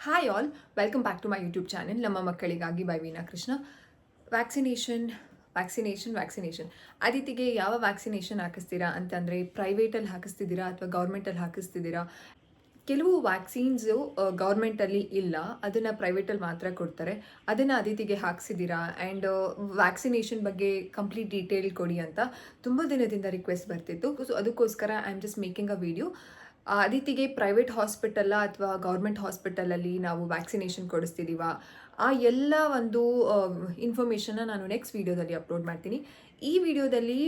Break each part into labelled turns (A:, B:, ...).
A: Hi all welcome back to my YouTube channel ನಮ್ಮ ಮಕ್ಕಳಿಗಾಗಿ by Veena Krishna vaccination vaccination vaccination ಆದಿತಿಗೆ ಯಾವ vaccination ಹಾಕಿಸ್ತೀರಾ ಅಂತಂದರೆ ಪ್ರೈವೇಟಲ್ಲಿ ಹಾಕಿಸ್ತಿದ್ದೀರಾ ಅಥವಾ ಗೌರ್ಮೆಂಟಲ್ಲಿ ಹಾಕಿಸ್ತಿದ್ದೀರಾ ಕೆಲವು ವ್ಯಾಕ್ಸಿನ್ಸು ಗೌರ್ಮೆಂಟಲ್ಲಿ ಇಲ್ಲ ಅದನ್ನು ಪ್ರೈವೇಟಲ್ಲಿ ಮಾತ್ರ ಕೊಡ್ತಾರೆ ಅದನ್ನು ಅದಿತಿಗೆ ಹಾಕ್ಸಿದ್ದೀರಾ ಆ್ಯಂಡ್ ವ್ಯಾಕ್ಸಿನೇಷನ್ ಬಗ್ಗೆ ಕಂಪ್ಲೀಟ್ ಡೀಟೇಲ್ ಕೊಡಿ ಅಂತ ತುಂಬ ದಿನದಿಂದ ರಿಕ್ವೆಸ್ಟ್ ಬರ್ತಿತ್ತು ಸೊ ಅದಕ್ಕೋಸ್ಕರ I am just making a video ಅದಿತಿಗೆ private hospital ಅಥವಾ ಗೌರ್ಮೆಂಟ್ ಹಾಸ್ಪಿಟಲಲ್ಲಿ ನಾವು ವ್ಯಾಕ್ಸಿನೇಷನ್ ಕೊಡಿಸ್ತಿದ್ದೀವ ಆ ಎಲ್ಲ ಒಂದು ಇನ್ಫಾರ್ಮೇಷನ್ನ ನಾನು ನೆಕ್ಸ್ಟ್ ವೀಡಿಯೋದಲ್ಲಿ ಅಪ್ಲೋಡ್ ಮಾಡ್ತೀನಿ. ಈ ವಿಡಿಯೋದಲ್ಲಿ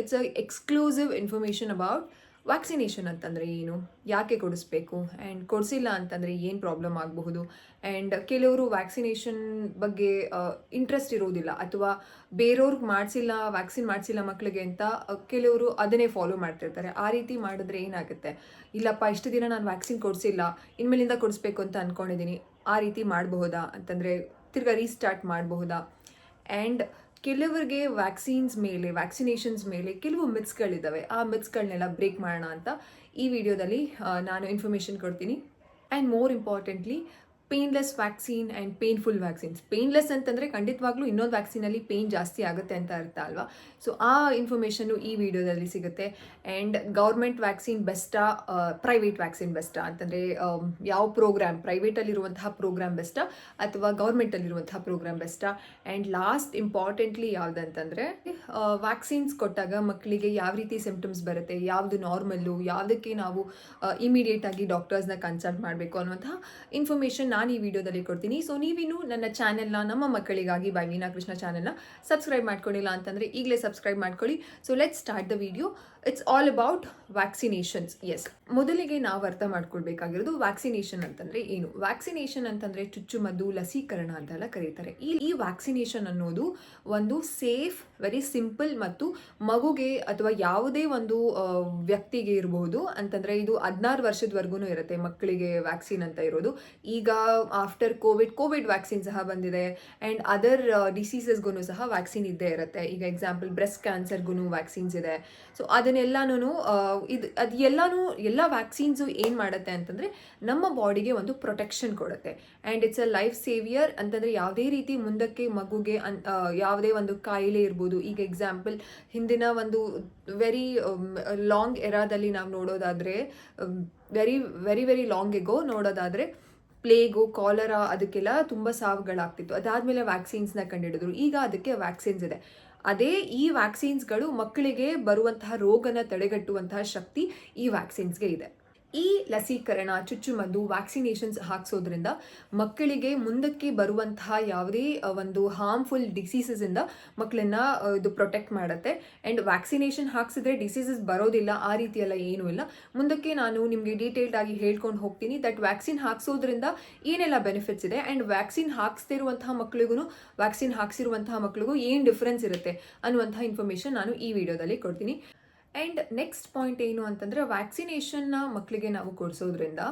A: it's a exclusive information about vaccination ಅಂತಂದರೆ ಏನು? ಯಾಕೆ ಕೊಡಿಸ್ಬೇಕು? ಆ್ಯಂಡ್ ಕೊಡಿಸಿಲ್ಲ ಅಂತಂದರೆ ಏನು ಪ್ರಾಬ್ಲಮ್ ಆಗಬಹುದು? ಆ್ಯಂಡ್ ಕೆಲವರು ವ್ಯಾಕ್ಸಿನೇಷನ್ ಬಗ್ಗೆ ಇಂಟ್ರೆಸ್ಟ್ ಇರೋದಿಲ್ಲ ಅಥವಾ ಬೇರೆಯವ್ರಿಗೆ ಮಾಡಿಸಿಲ್ಲ ವ್ಯಾಕ್ಸಿನ್ ಮಾಡಿಸಿಲ್ಲ ಮಕ್ಕಳಿಗೆ ಅಂತ ಕೆಲವರು ಅದನ್ನೇ ಫಾಲೋ ಮಾಡ್ತಿರ್ತಾರೆ. ಆ ರೀತಿ ಮಾಡಿದ್ರೆ ಏನಾಗುತ್ತೆ? ಇಲ್ಲಪ್ಪ, ಇಷ್ಟು ದಿನ ನಾನು ವ್ಯಾಕ್ಸಿನ್ ಕೊಡಿಸಿಲ್ಲ, ಇನ್ಮೇಲಿಂದ ಕೊಡಿಸ್ಬೇಕು ಅಂತ ಅಂದ್ಕೊಂಡಿದ್ದೀನಿ ಆ ರೀತಿ ಮಾಡಬಹುದಾ? ಅಂತಂದರೆ ತಿರ್ಗಾ ರೀಸ್ಟಾರ್ಟ್ ಮಾಡಬಹುದಾ? ಆ್ಯಂಡ್ ಕೆಲವರಿಗೆ ವ್ಯಾಕ್ಸಿನ್ಸ್ ಮೇಲೆ ವ್ಯಾಕ್ಸಿನೇಷನ್ಸ್ ಮೇಲೆ ಕೆಲವು ಮಿತ್ಸ್ಗಳಿದ್ದಾವೆ ಆ ಮಿತ್ಸ್ಗಳನ್ನೆಲ್ಲ ಬ್ರೇಕ್ ಮಾಡೋಣ ಅಂತ ಈ ವಿಡಿಯೋದಲ್ಲಿ ನಾನು ಇನ್ಫಾರ್ಮೇಷನ್ ಕೊಡ್ತೀನಿ. And more importantly painless vaccine and painful vaccines painless ಅಂತಂದರೆ ಖಂಡಿತವಾಗ್ಲೂ ಇನ್ನೊಂದು ವ್ಯಾಕ್ಸಿನಲ್ಲಿ ಪೇನ್ ಜಾಸ್ತಿ ಆಗುತ್ತೆ ಅಂತ ಅರ್ಥ ಅಲ್ವಾ? ಸೊ ಆ ಇನ್ಫಾರ್ಮೇಷನ್ನು ಈ ವಿಡಿಯೋದಲ್ಲಿ ಸಿಗುತ್ತೆ. ಆ್ಯಂಡ್ ಗೌರ್ಮೆಂಟ್ ವ್ಯಾಕ್ಸಿನ್ ಬೆಸ್ಟಾ ಪ್ರೈವೇಟ್ ವ್ಯಾಕ್ಸಿನ್ ಬೆಸ್ಟಾ ಅಂತಂದರೆ ಯಾವ ಪ್ರೋಗ್ರಾಮ್ ಪ್ರೈವೇಟಲ್ಲಿರುವಂತಹ ಪ್ರೋಗ್ರಾಮ್ ಬೆಸ್ಟಾ ಅಥವಾ ಗೌರ್ಮೆಂಟಲ್ಲಿರುವಂತಹ ಪ್ರೋಗ್ರಾಮ್ ಬೆಸ್ಟಾ ಆ್ಯಂಡ್ ಲಾಸ್ಟ್ ಇಂಪಾರ್ಟೆಂಟ್ಲಿ ಯಾವುದಂತಂದರೆ ವ್ಯಾಕ್ಸಿನ್ಸ್ ಕೊಟ್ಟಾಗ ಮಕ್ಕಳಿಗೆ ಯಾವ ರೀತಿ ಸಿಂಪ್ಟಮ್ಸ್ ಬರುತ್ತೆ, ಯಾವುದು ನಾರ್ಮಲ್ಲು ಯಾವುದಕ್ಕೆ ನಾವು ಇಮಿಡಿಯೇಟಾಗಿ ಡಾಕ್ಟರ್ಸ್ನ ಕನ್ಸಲ್ಟ್ ಮಾಡಬೇಕು ಅನ್ನುವಂತಹ ಇನ್ಫಾರ್ಮೇಷನ್ ನಾನು ಈ ವಿಡಿಯೋದಲ್ಲಿ ಕೊಡ್ತೀನಿ. ಸೊ ನೀವಿನ್ನು ನನ್ನ ಚಾನೆಲ್ನ ನಮ್ಮ ಮಕ್ಕಳಿಗಾಗಿ ಬೈ ವೀನಾ ಕೃಷ್ಣ ಚಾನೆಲ್ನ ಸಬ್ಸ್ಕ್ರೈಬ್ ಮಾಡ್ಕೊಂಡಿಲ್ಲ ಅಂತಂದರೆ ಈಗಲೇ ಸಬ್ಸ್ಕ್ರೈಬ್ ಮಾಡ್ಕೊಳ್ಳಿ. So let start the video it's all about vaccinations yes ಮೊದಲಿಗೆ ನಾವು ಅರ್ಥ ಮಾಡ್ಕೊಳ್ಬೇಕಾಗಿರೋದು ವ್ಯಾಕ್ಸಿನೇಷನ್ ಅಂತಂದ್ರೆ ಏನು? ವ್ಯಾಕ್ಸಿನೇಷನ್ ಅಂತಂದ್ರೆ ಚುಚ್ಚುಮದ್ದು, ಲಸೀಕರಣ ಅಂತೆಲ್ಲ ಕರೀತಾರೆ. ಈ ಈ ವ್ಯಾಕ್ಸಿನೇಷನ್ ಅನ್ನೋದು ಒಂದು ಸೇಫ್ ವೆರಿ ಸಿಂಪಲ್ ಮತ್ತು ಮಗುಗೆ ಅಥವಾ ಯಾವುದೇ ಒಂದು ವ್ಯಕ್ತಿಗೆ ಇರಬಹುದು ಅಂತಂದ್ರೆ ಇದು ಹದಿನಾರು ವರ್ಷದವರೆಗೂ ಇರುತ್ತೆ ಮಕ್ಕಳಿಗೆ ವ್ಯಾಕ್ಸಿನ್ ಅಂತ ಇರೋದು. ಈಗ ಆಫ್ಟರ್ ಕೋವಿಡ್ ಕೋವಿಡ್ ವ್ಯಾಕ್ಸಿನ್ ಸಹ ಬಂದಿದೆ. ಆ್ಯಂಡ್ ಅದರ್ ಡಿಸೀಸಸ್ಗೂ ಸಹ ವ್ಯಾಕ್ಸಿನ್ ಇದ್ದೇ ಇರುತ್ತೆ. ಈಗ ಎಕ್ಸಾಂಪಲ್ ಬ್ರೆಸ್ಟ್ ಕ್ಯಾನ್ಸರ್ಗೂ ವ್ಯಾಕ್ಸಿನ್ಸ್ ಇದೆ. ಸೊ ಅದನ್ನೆಲ್ಲಾನು ಇದು ಅದು ಎಲ್ಲಾನು ಎಲ್ಲ ವ್ಯಾಕ್ಸಿನ್ಸು ಏನು ಮಾಡುತ್ತೆ ಅಂತಂದರೆ ನಮ್ಮ ಬಾಡಿಗೆ ಒಂದು ಪ್ರೊಟೆಕ್ಷನ್ ಕೊಡುತ್ತೆ. And it's a life saver ಅಂತಂದರೆ ಯಾವುದೇ ರೀತಿ ಮುಂದಕ್ಕೆ ಮಗುಗೆ ಯಾವುದೇ ಒಂದು ಕಾಯಿಲೆ ಇರ್ಬೋದು. ಈಗ ಎಕ್ಸಾಂಪಲ್ ಹಿಂದಿನ ಒಂದು ವೆರಿ ಲಾಂಗ್ ಎರಾದಲ್ಲಿ ನಾವು ನೋಡೋದಾದರೆ very very very long ago ನೋಡೋದಾದರೆ ಪ್ಲೇಗು ಕಾಲರಾ ಅದಕ್ಕೆಲ್ಲ ತುಂಬ ಸಾವುಗಳಾಗ್ತಿತ್ತು. ಅದಾದಮೇಲೆ ವ್ಯಾಕ್ಸಿನ್ಸ್ನ ಕಂಡುಹಿಡಿದ್ರು ಈಗ ಅದಕ್ಕೆ ವ್ಯಾಕ್ಸಿನ್ಸ್ ಇದೆ. ಅದೇ ಈ ವ್ಯಾಕ್ಸಿನ್ಸ್ಗಳು ಮಕ್ಕಳಿಗೆ ಬರುವಂತಹ ರೋಗನ ತಡೆಗಟ್ಟುವಂತಹ ಶಕ್ತಿ ಈ ವ್ಯಾಕ್ಸಿನ್ಸ್ಗೆ ಇದೆ. ಈ ಲಸೀಕರಣ ಚುಚ್ಚುಮದ್ದು ವ್ಯಾಕ್ಸಿನೇಷನ್ಸ್ ಹಾಕಿಸೋದ್ರಿಂದ ಮಕ್ಕಳಿಗೆ ಮುಂದಕ್ಕೆ ಬರುವಂತಹ ಯಾವುದೇ ಒಂದು ಹಾರ್ಮ್ಫುಲ್ ಡಿಸೀಸಸಿಂದ ಮಕ್ಕಳನ್ನ ಇದು ಪ್ರೊಟೆಕ್ಟ್ ಮಾಡುತ್ತೆ. ಆ್ಯಂಡ್ ವ್ಯಾಕ್ಸಿನೇಷನ್ ಹಾಕ್ಸಿದ್ರೆ ಡಿಸೀಸಸ್ ಬರೋದಿಲ್ಲ, ಆ ರೀತಿ ಎಲ್ಲ ಏನೂ ಇಲ್ಲ. ಮುಂದಕ್ಕೆ ನಾನು ನಿಮಗೆ ಡೀಟೇಲ್ಡ್ ಆಗಿ ಹೇಳ್ಕೊಂಡು ಹೋಗ್ತೀನಿ ದಟ್ ವ್ಯಾಕ್ಸಿನ್ ಹಾಕ್ಸೋದ್ರಿಂದ ಏನೆಲ್ಲ ಬೆನಿಫಿಟ್ಸ್ ಇದೆ? ಆ್ಯಂಡ್ ವ್ಯಾಕ್ಸಿನ್ ಹಾಕ್ಸ್ತಿರುವಂತಹ ಮಕ್ಕಳಿಗೂ ವ್ಯಾಕ್ಸಿನ್ ಹಾಕ್ಸಿರುವಂತಹ ಮಕ್ಕಳಿಗೂ ಏನು ಡಿಫ್ರೆನ್ಸ್ ಇರುತ್ತೆ ಅನ್ನುವಂತಹ ಇನ್ಫಾರ್ಮೇಷನ್ ನಾನು ಈ ವಿಡಿಯೋದಲ್ಲಿ ಕೊಡ್ತೀನಿ. ಆ್ಯಂಡ್ ನೆಕ್ಸ್ಟ್ ಪಾಯಿಂಟ್ ಏನು ಅಂತಂದರೆ ವ್ಯಾಕ್ಸಿನೇಷನ್ನ ಮಕ್ಕಳಿಗೆ ನಾವು ಕೊಡಿಸೋದ್ರಿಂದ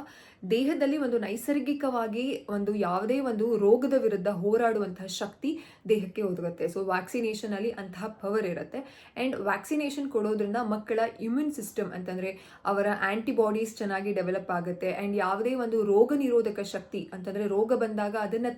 A: ದೇಹದಲ್ಲಿ ಒಂದು ನೈಸರ್ಗಿಕವಾಗಿ ಒಂದು ಯಾವುದೇ ಒಂದು ರೋಗದ ವಿರುದ್ಧ ಹೋರಾಡುವಂತಹ ಶಕ್ತಿ ದೇಹಕ್ಕೆ ಒದಗುತ್ತೆ. ಸೊ ವ್ಯಾಕ್ಸಿನೇಷನಲ್ಲಿ ಅಂತಹ ಪವರ್ ಇರುತ್ತೆ. ಆ್ಯಂಡ್ ವ್ಯಾಕ್ಸಿನೇಷನ್ ಕೊಡೋದ್ರಿಂದ ಮಕ್ಕಳ ಇಮ್ಯೂನ್ ಸಿಸ್ಟಮ್ ಅಂತಂದರೆ ಅವರ ಆ್ಯಂಟಿಬಾಡೀಸ್ ಚೆನ್ನಾಗಿ ಡೆವಲಪ್ ಆಗುತ್ತೆ. ಆ್ಯಂಡ್ ಯಾವುದೇ ಒಂದು ರೋಗ ನಿರೋಧಕ ಶಕ್ತಿ ಅಂತಂದರೆ ರೋಗ ಬಂದಾಗ ಅದನ್ನು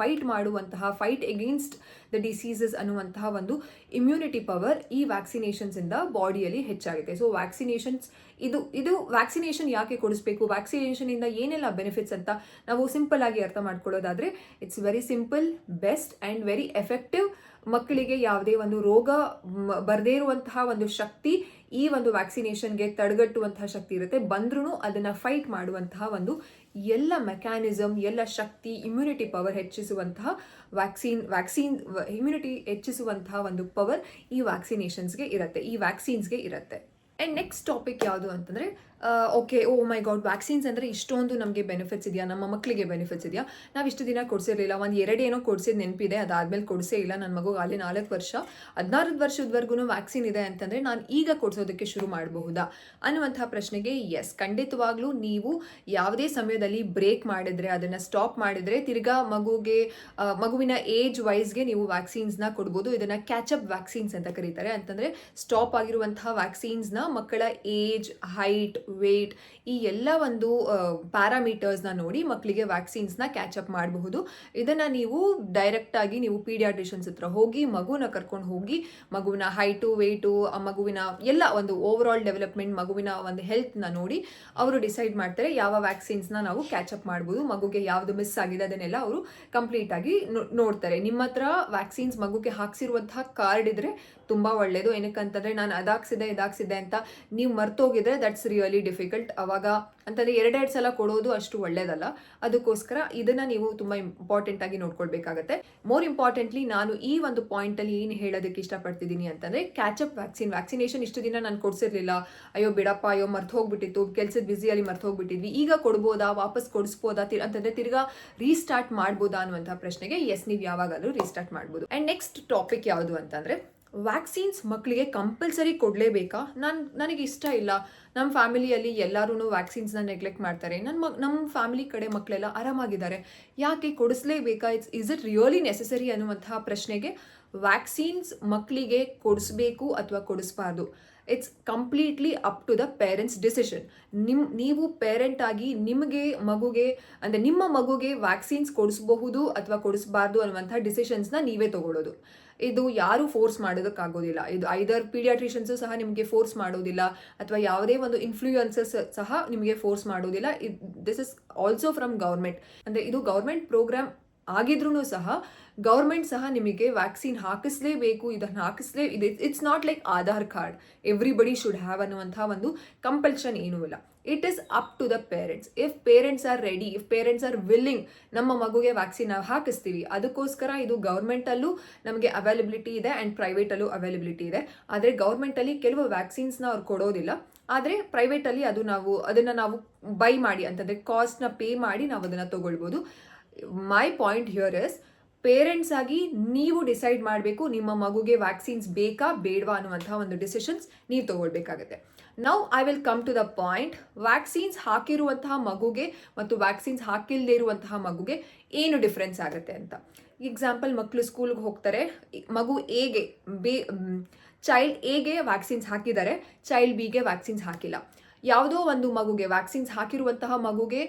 A: ಫೈಟ್ ಮಾಡುವಂತಹ ಫೈಟ್ ಎಗೇನ್ಸ್ಟ್ ದ ಡಿಸೀಸಸ್ ಅನ್ನುವಂತಹ ಒಂದು ಇಮ್ಯುನಿಟಿ ಪವರ್ ಈ ವ್ಯಾಕ್ಸಿನೇಷನ್ಸಿಂದ ಬಾಡಿಯಲ್ಲಿ ಹೆಚ್ಚಾಗುತ್ತೆ. ಸೊ ವ್ಯಾಕ್ಸಿನೇಷನ್ಸ್ ಇದು ಇದು ವ್ಯಾಕ್ಸಿನೇಷನ್ ಯಾಕೆ ಕೊಡಿಸ್ಬೇಕು? ವ್ಯಾಕ್ಸಿನೇಷನಿಂದ ಏನೆಲ್ಲ ಬೆನಿಫಿಟ್ಸ್ ಅಂತ ನಾವು ಸಿಂಪಲ್ ಆಗಿ ಅರ್ಥ ಮಾಡ್ಕೊಳ್ಳೋದಾದರೆ it's very simple best and very effective ಮಕ್ಕಳಿಗೆ ಯಾವುದೇ ಒಂದು ರೋಗ ಬರದೇ ಇರುವಂತಹ ಒಂದು ಶಕ್ತಿ ಈ ಒಂದು ವ್ಯಾಕ್ಸಿನೇಷನ್ಗೆ ತಡೆಗಟ್ಟುವಂತಹ ಶಕ್ತಿ ಇರುತ್ತೆ. ಬಂದ್ರೂ ಅದನ್ನು ಫೈಟ್ ಮಾಡುವಂತಹ ಒಂದು ಎಲ್ಲ ಮೆಕ್ಯಾನಿಸಮ್ ಎಲ್ಲ ಶಕ್ತಿ ಇಮ್ಯುನಿಟಿ ಪವರ್ ಹೆಚ್ಚಿಸುವಂತಹ ವ್ಯಾಕ್ಸಿನ್ ವ್ಯಾಕ್ಸಿನ್ ಇಮ್ಯುನಿಟಿ ಹೆಚ್ಚಿಸುವಂತಹ ಒಂದು ಪವರ್ ಈ ವ್ಯಾಕ್ಸಿನೇಷನ್ಸ್ಗೆ ಇರುತ್ತೆ, ಈ ವ್ಯಾಕ್ಸಿನ್ಸ್ಗೆ ಇರುತ್ತೆ. ಆ್ಯಂಡ್ ನೆಕ್ಸ್ಟ್ ಟಾಪಿಕ್ ಯಾವುದು ಅಂತಂದರೆ okay oh my god vaccines ಅಂದರೆ ಇಷ್ಟೊಂದು ನಮಗೆ ಬೆನಿಫಿಟ್ಸ್ ಇದೆಯಾ? ನಮ್ಮ ಮಕ್ಕಳಿಗೆ ಬೆನಿಫಿಟ್ಸ್ ಇದೆಯಾ? ನಾವು ಇಷ್ಟು ದಿನ ಕೊಡಿಸಿರಲಿಲ್ಲ. ಒಂದು ಏನೋ ಕೊಡಿಸಿದ ನೆನಪಿದೆ. ಅದಾದಮೇಲೆ ಕೊಡಿಸೇ ಇಲ್ಲ ನನ್ನ ಮಗು ಅಲ್ಲಿ ನಾಲ್ಕು ವರ್ಷ. ಹದಿನಾರು ವರ್ಷದವರೆಗೂ ವ್ಯಾಕ್ಸಿನ್ ಇದೆ ಅಂತಂದರೆ ನಾನು ಈಗ ಕೊಡಿಸೋದಕ್ಕೆ ಶುರು ಮಾಡಬಹುದಾ? ಅನ್ನುವಂಥ ಪ್ರಶ್ನೆಗೆ ಎಸ್ ಖಂಡಿತವಾಗ್ಲೂ ನೀವು ಯಾವುದೇ ಸಮಯದಲ್ಲಿ ಬ್ರೇಕ್ ಮಾಡಿದರೆ, ಅದನ್ನು ಸ್ಟಾಪ್ ಮಾಡಿದರೆ ತಿರ್ಗಾ ಮಗುಗೆ ಮಗುವಿನ ಏಜ್ ವೈಸ್ಗೆ ನೀವು ವ್ಯಾಕ್ಸಿನ್ಸ್ನ ಕೊಡ್ಬೋದು. ಇದನ್ನು ಕ್ಯಾಚಪ್ ವ್ಯಾಕ್ಸಿನ್ಸ್ ಅಂತ ಕರೀತಾರೆ. ಅಂತಂದರೆ ಸ್ಟಾಪ್ ಆಗಿರುವಂತಹ ವ್ಯಾಕ್ಸಿನ್ಸ್ನ ಮಕ್ಕಳ ಏಜ್ ಹೈಟ್ ವೆಯ್ಟ್ ಈ ಎಲ್ಲ ಒಂದು ಪ್ಯಾರಾಮೀಟರ್ಸ್ನ ನೋಡಿ ಮಕ್ಕಳಿಗೆ ವ್ಯಾಕ್ಸಿನ್ಸ್ನ ಕ್ಯಾಚಪ್ ಮಾಡಬಹುದು. ಇದನ್ನು ನೀವು ಡೈರೆಕ್ಟಾಗಿ ನೀವು ಪೀಡಿಯಾಟ್ರಿಷನ್ಸ್ ಹತ್ರ ಹೋಗಿ, ಮಗುನ ಕರ್ಕೊಂಡು ಹೋಗಿ, ಮಗುವಿನ ಹೈಟು ವೆಯ್ಟು ಮಗುವಿನ ಎಲ್ಲ ಒಂದು ಓವರ್ ಆಲ್ ಡೆವಲಪ್ಮೆಂಟ್ ಮಗುವಿನ ಒಂದು ಹೆಲ್ತ್ನ ನೋಡಿ ಅವರು ಡಿಸೈಡ್ ಮಾಡ್ತಾರೆ ಯಾವ ವ್ಯಾಕ್ಸಿನ್ಸ್ನ ನಾವು ಕ್ಯಾಚಪ್ ಮಾಡ್ಬೋದು, ಮಗುಗೆ ಯಾವುದು ಮಿಸ್ ಆಗಿದೆ ಅದನ್ನೆಲ್ಲ ಅವರು ಕಂಪ್ಲೀಟಾಗಿ ನೋಡ್ತಾರೆ. ನಿಮ್ಮ ಹತ್ರ ವ್ಯಾಕ್ಸಿನ್ಸ್ ಮಗುಗೆ ಹಾಕ್ಸಿರುವಂತಹ ಕಾರ್ಡ್ ಇದ್ರೆ ತುಂಬ ಒಳ್ಳೆಯದು ಏನಕ್ಕಂತಂದರೆ ನಾನು ಅದಾಕ್ಸಿದೆ ಇದಾಕ್ಸಿದೆ ಅಂತ ನೀವು ಮರ್ತೋಗಿದ್ರೆ ದಟ್ಸ್ ರಿಯಲಿ ಡಿಫಿಕಲ್ಟ್ ಅವಾಗ ಅಂತಂದರೆ ಎರಡೆರಡು ಸಲ ಕೊಡೋದು ಅಷ್ಟು ಒಳ್ಳೇದಲ್ಲ. ಅದಕ್ಕೋಸ್ಕರ ಇದನ್ನು ನೀವು ತುಂಬ ಇಂಪಾರ್ಟೆಂಟ್ ಆಗಿ ನೋಡ್ಕೊಳ್ಬೇಕಾಗತ್ತೆ. ಮೋರ್ ಇಂಪಾರ್ಟೆಂಟ್ಲಿ ನಾನು ಈ ಒಂದು ಪಾಯಿಂಟಲ್ಲಿ ಏನು ಹೇಳೋದಕ್ಕೆ ಇಷ್ಟಪಡ್ತಿದ್ದೀನಿ ಅಂತಂದರೆ ಕ್ಯಾಚಪ್ ವ್ಯಾಕ್ಸಿನ್ ವ್ಯಾಕ್ಸಿನೇಷನ್ ಇಷ್ಟು ದಿನ ನಾನು ಕೊಡ್ಸಿರ್ಲಿಲ್ಲ. ಅಯ್ಯೋ ಬಿಡಪ್ಪ, ಅಯ್ಯೋ ಮರ್ತು ಹೋಗ್ಬಿಟ್ಟಿತ್ತು ಕೆಲಸದ ಬ್ಯುಸಿಯಲ್ಲಿ ಮರ್ತು ಹೋಗ್ಬಿಟ್ಟಿದ್ವಿ ಈಗ ಕೊಡ್ಬೋದಾ? ವಾಪಸ್ ಕೊಡಿಸ್ಬೋದಾ? ತಿ- ಅಂತಂದರೆ ತಿರ್ಗಾ ರೀಸ್ಟಾರ್ಟ್ ಮಾಡ್ಬೋದಾ ಅನ್ನುವಂಥ ಪ್ರಶ್ನೆಗೆ ಎಸ್ ನೀವು ಯಾವಾಗಲೂ ರೀಸ್ಟಾರ್ಟ್ ಮಾಡ್ಬೋದು. ಆ್ಯಂಡ್ ನೆಕ್ಸ್ಟ್ ಟಾಪಿಕ್ ಯಾವುದು ಅಂತಂದ್ರೆ ವ್ಯಾಕ್ಸಿನ್ಸ್ ಮಕ್ಕಳಿಗೆ ಕಂಪಲ್ಸರಿ ಕೊಡಲೇಬೇಕಾ? ನಾನು ನನಗೆ ಇಷ್ಟ ಇಲ್ಲ ನಮ್ಮ ಫ್ಯಾಮಿಲಿಯಲ್ಲಿ ಎಲ್ಲರೂ ವ್ಯಾಕ್ಸಿನ್ಸ್ನ ನೆಗ್ಲೆಕ್ಟ್ ಮಾಡ್ತಾರೆ. ನನ್ನ ಮಗ್ ನಮ್ಮ ಫ್ಯಾಮಿಲಿ ಕಡೆ ಮಕ್ಕಳೆಲ್ಲ ಆರಾಮಾಗಿದ್ದಾರೆ. ಯಾಕೆ ಕೊಡಿಸ್ಲೇಬೇಕಾ? It's is it really necessary ಅನ್ನುವಂತಹ ಪ್ರಶ್ನೆಗೆ ವ್ಯಾಕ್ಸಿನ್ಸ್ ಮಕ್ಕಳಿಗೆ ಕೊಡಿಸ್ಬೇಕು ಅಥವಾ ಕೊಡಿಸ್ಬಾರ್ದು? It's completely up to the parents decision ನಿಮ್, ನೀವು ಪೇರೆಂಟ್ ಆಗಿ ನಿಮಗೆ ಮಗುಗೆ, ಅಂದರೆ ನಿಮ್ಮ ಮಗುಗೆ ವ್ಯಾಕ್ಸಿನ್ಸ್ ಕೊಡಿಸಬಹುದು ಅಥವಾ ಕೊಡಿಸಬಾರ್ದು ಅನ್ನುವಂಥ ಡಿಸಿಷನ್ಸ್ನ ನೀವೇ ತಗೊಳ್ಳೋದು ಇದು ಯಾರು ಫೋರ್ಸ್ ಮಾಡೋದಕ್ಕಾಗೋದಿಲ್ಲ. ಇದು ಐದರ್ ಪೀಡಿಯಾಟ್ರಿಷನ್ಸು ಸಹ ನಿಮಗೆ ಫೋರ್ಸ್ ಮಾಡೋದಿಲ್ಲ, ಅಥವಾ ಯಾವುದೇ ಒಂದು ಇನ್ಫ್ಲೂಯೆನ್ಸಸ್ ಸಹ ನಿಮಗೆ ಫೋರ್ಸ್ ಮಾಡೋದಿಲ್ಲ. This is also from government ಅಂದರೆ ಇದು ಗೌರ್ಮೆಂಟ್ ಪ್ರೋಗ್ರಾಮ್ ಆಗಿದ್ರೂ ಸಹ ಗೌರ್ಮೆಂಟ್ ಸಹ ನಿಮಗೆ ವ್ಯಾಕ್ಸಿನ್ ಹಾಕಿಸ್ಲೇಬೇಕು, ಇದನ್ನು ಹಾಕಿಸ್ಲೇ, ಇದು it's not like Aadhaar card. Everybody should have ಅನ್ನುವಂಥ ಒಂದು ಕಂಪಲ್ಷನ್ ಏನೂ ಇಲ್ಲ. It is up to the parents if parents are ready if parents are willing ನಮ್ಮ ಮಗುಗೆ ವ್ಯಾಕ್ಸಿನ್ ನಾವು ಹಾಕಿಸ್ತೀವಿ. ಅದಕ್ಕೋಸ್ಕರ ಇದು ಗೌರ್ಮೆಂಟಲ್ಲೂ ನಮಗೆ ಅವೈಲಬಿಲಿಟಿ ಇದೆ ಆ್ಯಂಡ್ ಪ್ರೈವೇಟಲ್ಲೂ ಅವೈಲಬಿಲಿಟಿ ಇದೆ. ಆದರೆ ಗೌರ್ಮೆಂಟಲ್ಲಿ ಕೆಲವು ವ್ಯಾಕ್ಸಿನ್ಸ್ನ ಅವ್ರು ಕೊಡೋದಿಲ್ಲ. ಆದರೆ ಪ್ರೈವೇಟಲ್ಲಿ ಅದು ನಾವು, ಅದನ್ನು ನಾವು ಬೈ ಮಾಡಿ, ಅಂತಂದರೆ ಕಾಸ್ಟ್ನ ಪೇ ಮಾಡಿ ನಾವು ಅದನ್ನು ತಗೊಳ್ಬೋದು. My point here is parents ಆಗಿ ನೀವು ಡಿಸೈಡ್ ಮಾಡಬೇಕು, ನಿಮ್ಮ ಮಗುಗೆ ವ್ಯಾಕ್ಸಿನ್ಸ್ ಬೇಕಾ, ಬೇಡವಾ ಅನ್ನುವಂಥ ಒಂದು ಡಿಸಿಷನ್ಸ್ ನೀವು ತಗೊಳ್ಬೇಕಾಗತ್ತೆ. Now I will come to the point vaccines ಹಾಕಿರುವಂತಹ ಮಗುಗೆ ಮತ್ತು ವ್ಯಾಕ್ಸಿನ್ಸ್ ಹಾಕಿಲ್ಲದೆ ಇರುವಂತಹ ಮಗುಗೆ ಏನು ಡಿಫ್ರೆನ್ಸ್ ಆಗುತ್ತೆ ಅಂತ. ಎಕ್ಸಾಂಪಲ್ ಮಕ್ಕಳು ಸ್ಕೂಲ್ಗೆ ಹೋಗ್ತಾರೆ. ಮಗು ಎಗೆ ಬೇ ಚೈಲ್ಡ್ ಎಗೆ ವ್ಯಾಕ್ಸಿನ್ಸ್ ಹಾಕಿದ್ದಾರೆ ಚೈಲ್ಡ್ ಬಿಗೆ ವ್ಯಾಕ್ಸಿನ್ಸ್ ಹಾಕಿಲ್ಲ. ಯಾವುದೋ ಒಂದು ಮಗುಗೆ ವ್ಯಾಕ್ಸಿನ್ಸ್ ಹಾಕಿರುವಂತಹ ಮಗುಗೆ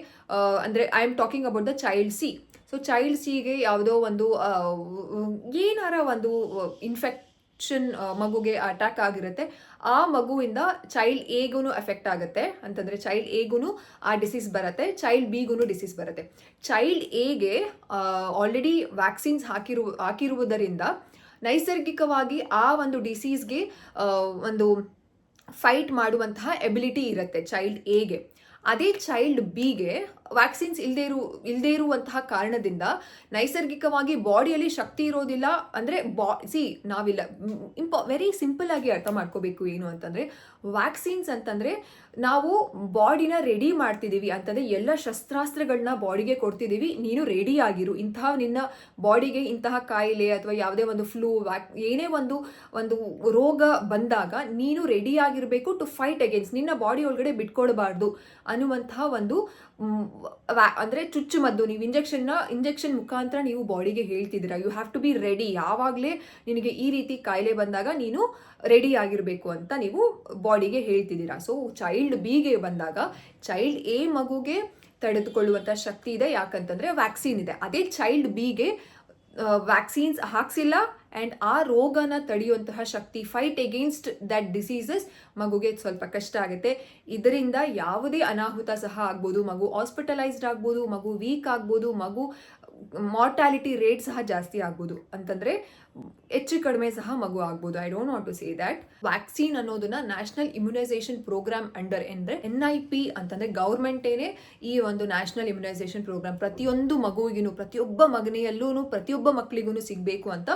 A: ಅಂದ್ರೆ I am talking about the child C so child ಸಿಗೆ ಯಾವುದೋ ಒಂದು ಏನಾರ ಒಂದು ಇನ್ಫೆಕ್ಷನ್ ಮಗುಗೆ ಅಟ್ಯಾಕ್ ಆಗಿರುತ್ತೆ. ಆ ಮಗುವಿಂದ ಚೈಲ್ಡ್ ಎಗೂ ಎಫೆಕ್ಟ್ ಆಗುತ್ತೆ. ಅಂತಂದ್ರೆ ಚೈಲ್ಡ್ ಎಗೂ ಆ ಡಿಸೀಸ್ ಬರುತ್ತೆ ಚೈಲ್ಡ್ ಬಿಗೂ ಡಿಸೀಸ್ ಬರುತ್ತೆ. ಚೈಲ್ಡ್ ಎಗೆ ಆಲ್ರೆಡಿ ವ್ಯಾಕ್ಸಿನ್ಸ್ ಹಾಕಿರು, ಹಾಕಿರುವುದರಿಂದ ನೈಸರ್ಗಿಕವಾಗಿ ಆ ಒಂದು ಡಿಸೀಸ್ಗೆ ಒಂದು ಫೈಟ್ ಮಾಡುವಂತಹ ಎಬಿಲಿಟಿ ಇರುತ್ತೆ ಚೈಲ್ಡ್ ಎಗೆ ಅದೇ ಚೈಲ್ಡ್ ಬಿಗೆ ವ್ಯಾಕ್ಸಿನ್ಸ್ ಇಲ್ಲದೆ ಇರು ಇಲ್ಲದೆ ಇರುವಂತಹ ಕಾರಣದಿಂದ ನೈಸರ್ಗಿಕವಾಗಿ ಬಾಡಿಯಲ್ಲಿ ಶಕ್ತಿ ಇರೋದಿಲ್ಲ ಅಂದರೆ ಬಾ ಸಿ ನಾವಿಲ್ಲ ಇಂಪ ವೆರಿ ಸಿಂಪಲ್ ಆಗಿ ಅರ್ಥ ಮಾಡ್ಕೋಬೇಕು ಏನು ಅಂತಂದರೆ ವ್ಯಾಕ್ಸಿನ್ಸ್ ಅಂತಂದರೆ ನಾವು ಬಾಡಿನ ರೆಡಿ ಮಾಡ್ತಿದ್ದೀವಿ ಅಂತಂದರೆ ಎಲ್ಲ ಶಸ್ತ್ರಾಸ್ತ್ರಗಳನ್ನ ಬಾಡಿಗೆ ಕೊಡ್ತಿದ್ದೀವಿ, ನೀನು ರೆಡಿ ಆಗಿರು. ಇಂತಹ ನಿನ್ನ ಬಾಡಿಗೆ ಇಂತಹ ಕಾಯಿಲೆ ಅಥವಾ ಯಾವುದೇ ಒಂದು ಫ್ಲೂ ವ್ಯಾಕ್ ಏನೇ ಒಂದು ಒಂದು ರೋಗ ಬಂದಾಗ ನೀನು ರೆಡಿ ಆಗಿರಬೇಕು ಟು ಫೈಟ್ ಅಗೇನ್ಸ್ಟ್ ನಿನ್ನ ಬಾಡಿ ಒಳಗಡೆ ಬಿಟ್ಕೊಡ್ಬಾರ್ದು ಅನ್ನುವಂತಹ ಒಂದು ಅಂದ್ರೆ ಚುಚ್ಚುಮದ್ದು ನೀವು ಇಂಜೆಕ್ಷನ್ನ, ಇಂಜೆಕ್ಷನ್ ಮುಖಾಂತರ ನೀವು ಬಾಡಿಗೆ ಹೇಳ್ತಿದ್ದೀರಾ? You have to be ready ಯಾವಾಗಲೇ ನಿನಗೆ ಈ ರೀತಿ ಕಾಯಿಲೆ ಬಂದಾಗ ನೀನು ರೆಡಿ ಆಗಿರಬೇಕು ಅಂತ ನೀವು ಬಾಡಿಗೆ ಹೇಳ್ತಿದ್ದೀರಾ. ಸೊ ಚೈಲ್ಡ್ ಬಿಗೆ ಬಂದಾಗ ಚೈಲ್ಡ್ ಎ ಮಗುಗೆ ತಡೆದುಕೊಳ್ಳುವಂಥ ಶಕ್ತಿ ಇದೆ. ಯಾಕಂತಂದ್ರೆ ವ್ಯಾಕ್ಸಿನ್ ಇದೆ. ಅದೇ ಚೈಲ್ಡ್ ಬಿಗೆ ವ್ಯಾಕ್ಸಿನ್ಸ್ ಹಾಕ್ಸಿಲ್ಲ. ಆ್ಯಂಡ್ ಆ ರೋಗನ ತಡೆಯುವಂತಹ ಶಕ್ತಿ ಫೈಟ್ ಎಗೇನ್ಸ್ಟ್ ದ್ಯಾಟ್ ಡಿಸೀಸಸ್ ಮಗುಗೆ ಸ್ವಲ್ಪ ಕಷ್ಟ ಆಗುತ್ತೆ. ಇದರಿಂದ ಯಾವುದೇ ಅನಾಹುತ ಸಹ ಆಗ್ಬೋದು. ಮಗು ಹಾಸ್ಪಿಟಲೈಸ್ಡ್ ಆಗ್ಬೋದು. ಮಗು ವೀಕ್ ಆಗ್ಬೋದು. ಮಗು ಮಾರ್ಟಾಲಿಟಿ ರೇಟ್ ಸಹ ಜಾಸ್ತಿ ಆಗ್ಬೋದು. ಅಂತಂದ್ರೆ ಹೆಚ್ಚು ಕಡಿಮೆ ಸಹ ಮಗು ಆಗ್ಬೋದು. I don't want to say that vaccine ಅನ್ನೋದನ್ನ ನ್ಯಾಷನಲ್ ಇಮ್ಯುನೈಸೇಷನ್ ಪ್ರೋಗ್ರಾಮ್ ಅಂಡರ್ ಅಂದ್ರೆ ಎನ್ ಐ ಪಿ ಅಂತಂದ್ರೆ ಗೌರ್ಮೆಂಟೇನೆ ಈ ಒಂದು ನ್ಯಾಷನಲ್ ಇಮ್ಯುನೈಸೇಷನ್ ಪ್ರೋಗ್ರಾಮ್ ಪ್ರತಿಯೊಂದು ಮಗುವಿಗೂ ಪ್ರತಿಯೊಬ್ಬ ಮಗನೆಯಲ್ಲೂ ಪ್ರತಿಯೊಬ್ಬ ಮಕ್ಕಳಿಗೂ ಸಿಗಬೇಕು ಅಂತ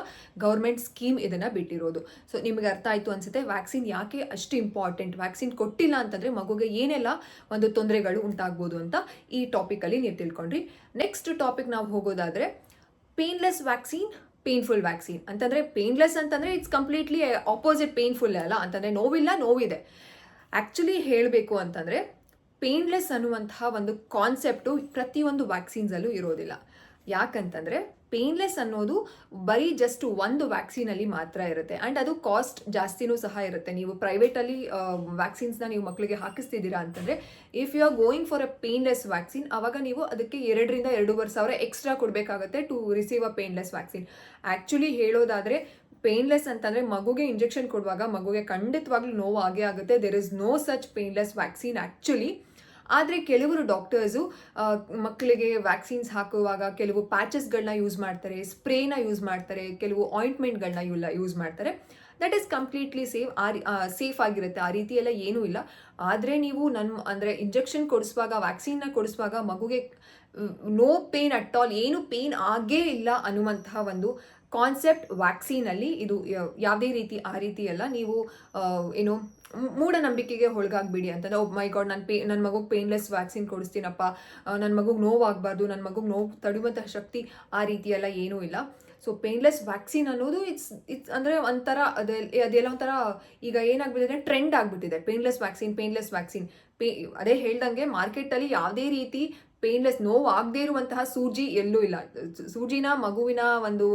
A: ಗೌರ್ಮೆಂಟ್ ಸ್ಕೀಮ್ ಇದನ್ನ ಬಿಟ್ಟಿರೋದು. ಸೊ ನಿಮಗೆ ಅರ್ಥ ಆಯ್ತು ಅನ್ಸುತ್ತೆ ವ್ಯಾಕ್ಸಿನ್ ಯಾಕೆ ಅಷ್ಟು ಇಂಪಾರ್ಟೆಂಟ್ ವ್ಯಾಕ್ಸಿನ್ ಕೊಟ್ಟಿಲ್ಲ ಅಂತಂದ್ರೆ ಮಗುಗೆ ಏನೆಲ್ಲ ಒಂದು ತೊಂದರೆಗಳು ಉಂಟಾಗ್ಬೋದು ಅಂತ ಈ ಟಾಪಿಕಲ್ಲಿ ನೀವು ತಿಳ್ಕೊಂಡ್ರಿ. ನೆಕ್ಸ್ಟ್ ಟಾಪಿಕ್ ನಾವು ಹೋಗೋದಾದ್ರೆ ಪೇನ್ಲೆಸ್ ವ್ಯಾಕ್ಸಿನ್ ಪೇನ್ಫುಲ್ ವ್ಯಾಕ್ಸಿನ್ ಅಂತಂದರೆ ಪೇನ್ಲೆಸ್ ಅಂತಂದರೆ ಇಟ್ಸ್ ಕಂಪ್ಲೀಟ್ಲಿ ಆಪೋಸಿಟ್ ಪೇನ್ಫುಲ್ ಅಲ್ಲ. ಅಂತಂದರೆ ನೋವಿಲ್ಲ, ನೋವಿದೆ. ಆ್ಯಕ್ಚುಲಿ ಹೇಳಬೇಕು ಅಂತಂದರೆ ಪೇನ್ಲೆಸ್ ಅನ್ನುವಂತಹ ಒಂದು ಕಾನ್ಸೆಪ್ಟು ಪ್ರತಿಯೊಂದು ವ್ಯಾಕ್ಸಿನ್ಸಲ್ಲೂ ಇರೋದಿಲ್ಲ. ಯಾಕಂತಂದರೆ ಪೇನ್ಲೆಸ್ ಅನ್ನೋದು ಬರೀ ಜಸ್ಟ್ ಒಂದು ವ್ಯಾಕ್ಸಿನಲ್ಲಿ ಮಾತ್ರ ಇರುತ್ತೆ. ಆ್ಯಂಡ್ ಅದು ಕಾಸ್ಟ್ ಜಾಸ್ತಿನೂ ಸಹ ಇರುತ್ತೆ. ನೀವು ಪ್ರೈವೇಟಲ್ಲಿ ವ್ಯಾಕ್ಸಿನ್ಸ್ನ ನೀವು ಮಕ್ಕಳಿಗೆ ಹಾಕಿಸ್ತಿದ್ದೀರಾ ಅಂತಂದರೆ if you are going for a painless vaccine ಆವಾಗ ನೀವು ಅದಕ್ಕೆ ಎರಡರಿಂದ ಎರಡೂವರೆ ಸಾವಿರ ಎಕ್ಸ್ಟ್ರಾ ಕೊಡಬೇಕಾಗುತ್ತೆ to receive a painless vaccine actually ಹೇಳೋದಾದರೆ ಪೇನ್ಲೆಸ್ ಅಂತಂದರೆ ಮಗುಗೆ ಇಂಜೆಕ್ಷನ್ ಕೊಡುವಾಗ ಮಗುಗೆ ಖಂಡಿತವಾಗ್ಲೂ ನೋವು ಆಗೇ ಆಗುತ್ತೆ. There is no such painless vaccine actually ಆದರೆ ಕೆಲವರು ಡಾಕ್ಟರ್ಸು ಮಕ್ಕಳಿಗೆ ವ್ಯಾಕ್ಸಿನ್ಸ್ ಹಾಕುವಾಗ ಕೆಲವು ಪ್ಯಾಚಸ್ಗಳನ್ನ ಯೂಸ್ ಮಾಡ್ತಾರೆ ಸ್ಪ್ರೇನ ಯೂಸ್ ಮಾಡ್ತಾರೆ, ಕೆಲವು ಆಯಿಂಟ್ಮೆಂಟ್ಗಳನ್ನ ಯೂಲ ಯೂಸ್ ಮಾಡ್ತಾರೆ. ದಟ್ ಈಸ್ ಕಂಪ್ಲೀಟ್ಲಿ ಸೇಫ್ ಆ ಸೇಫ್ ಆಗಿರುತ್ತೆ. ಆ ರೀತಿ ಎಲ್ಲ ಏನೂ ಇಲ್ಲ. ಆದರೆ ನೀವು ನನ್ನ ಅಂದರೆ ಇಂಜೆಕ್ಷನ್ ಕೊಡಿಸುವಾಗ ವ್ಯಾಕ್ಸಿನ್ನ ಕೊಡಿಸುವಾಗ ಮಗುಗೆ ನೋ ಪೇನ್ ಅಟ್ ಆಲ್ ಏನು ಪೇನ್ ಆಗೇ ಇಲ್ಲ ಅನ್ನುವಂತಹ ಒಂದು ಕಾನ್ಸೆಪ್ಟ್ ವ್ಯಾಕ್ಸಿನಲ್ಲಿ ಇದು ಯಾವುದೇ ರೀತಿ ಆ ರೀತಿ ಅಲ್ಲ ನೀವು ಏನು ಮೂಢನಂಬಿಕೆಗೆ ಒಳಗಾಗ್ಬಿಡಿ ಅಂತಂದ್ರೆ ಮೈ ಗಾಡ್ ನಾನು ಪೇ ನನ್ನ ಮಗುಗೆ ಪೇನ್ಲೆಸ್ ವ್ಯಾಕ್ಸಿನ್ ಕೊಡಿಸ್ತೀನಪ್ಪ. ನನ್ನ ಮಗುಗೆ ನೋವಾಗಬಾರ್ದು ನನ್ನ ಮಗುಗೆ ನೋವು ತಡೆಯುವಂತಹ ಶಕ್ತಿ ಆ ರೀತಿ ಎಲ್ಲ ಏನೂ ಇಲ್ಲ. ಸೊ ಪೇನ್ಲೆಸ್ ವ್ಯಾಕ್ಸಿನ್ ಅನ್ನೋದು ಇಟ್ಸ್ ಇಟ್ಸ್ ಅಂದರೆ ಒಂಥರ ಅದೇ, ಅದೆಲ್ಲ ಒಂಥರ ಈಗ ಏನಾಗ್ಬಿಟ್ಟಿದೆ ಟ್ರೆಂಡ್ ಆಗಿಬಿಟ್ಟಿದೆ. ಪೇನ್ಲೆಸ್ ವ್ಯಾಕ್ಸಿನ್ ಪೇನ್ಲೆಸ್ ವ್ಯಾಕ್ಸಿನ್ ಪೇ ಅದೇ ಹೇಳ್ದಂಗೆ ಮಾರ್ಕೆಟಲ್ಲಿ ಯಾವುದೇ ರೀತಿ ಪೇನ್ಲೆಸ್ ನೋವಾಗದೇ ಇರುವಂತಹ ಸೂಜಿ ಎಲ್ಲೂ ಇಲ್ಲ. ಸೂಜಿನ ಮಗುವಿನ ಒಂದು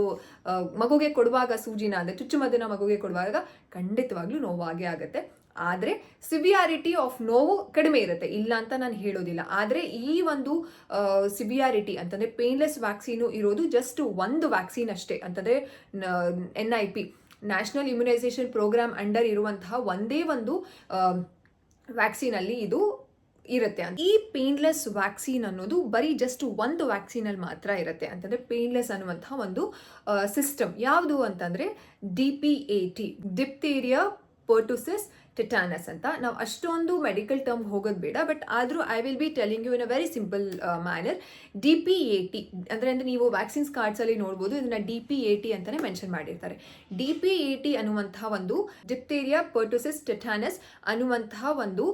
A: ಮಗುಗೆ ಕೊಡುವಾಗ ಸೂಜಿನ ಅಂದರೆ ಚುಚ್ಚುಮದ್ದಿನ ಮಗುಗೆ ಕೊಡುವಾಗ ಖಂಡಿತವಾಗ್ಲೂ ನೋವಾಗೇ ಆಗುತ್ತೆ. ಆದರೆ ಸಿವಿಯಾರಿಟಿ ಆಫ್ ನೋವು ಕಡಿಮೆ ಇರುತ್ತೆ. ಇಲ್ಲ ಅಂತ ನಾನು ಹೇಳೋದಿಲ್ಲ. ಆದರೆ ಈ ಒಂದು ಸಿವಿಯಾರಿಟಿ ಅಂತಂದರೆ ಪೇನ್ಲೆಸ್ ವ್ಯಾಕ್ಸಿನು ಇರೋದು ಜಸ್ಟ್ ಒಂದು ವ್ಯಾಕ್ಸಿನ್ ಅಷ್ಟೇ. ಅಂತಂದರೆ N I P national immunisation programme under ಇರುವಂತಹ ಒಂದೇ ಒಂದು ವ್ಯಾಕ್ಸಿನಲ್ಲಿ ಇದು ಇರುತ್ತೆ. ಈ ಪೇನ್ಲೆಸ್ ವ್ಯಾಕ್ಸಿನ್ ಅನ್ನೋದು ಬರೀ ಜಸ್ಟ್ ಒಂದು ವ್ಯಾಕ್ಸಿನಲ್ಲಿ ಮಾತ್ರ ಇರುತ್ತೆ. ಅಂತಂದರೆ ಪೇನ್ಲೆಸ್ ಅನ್ನುವಂತಹ ಒಂದು ಸಿಸ್ಟಮ್ ಯಾವುದು ಅಂತಂದರೆ D P A T diphtheria pertussis tetanus ಅಂತ. ನಾವು ಅಷ್ಟೊಂದು ಮೆಡಿಕಲ್ ಟರ್ಮ್ ಹೋಗೋದು ಬೇಡ ಬಟ್ ಆದರೂ I will be telling you in a very simple manner D P A T ಅಂದರೆ ಅಂದರೆ ನೀವು ವ್ಯಾಕ್ಸಿನ್ಸ್ ಕಾರ್ಡ್ಸಲ್ಲಿ ನೋಡ್ಬೋದು, ಇದನ್ನು ಡಿ ಪಿ ಎ ಟಿ ಅಂತಲೇ ಮೆನ್ಷನ್ ಮಾಡಿರ್ತಾರೆ. ಡಿ ಪಿ ಎ ಟಿ ಅನ್ನುವಂತಹ ಒಂದು ಡಿಪ್ತೇರಿಯಾ ಪರ್ಟೋಸಿಸ್ ಟಿಟಾನಸ್ ಅನ್ನುವಂತಹ ಒಂದು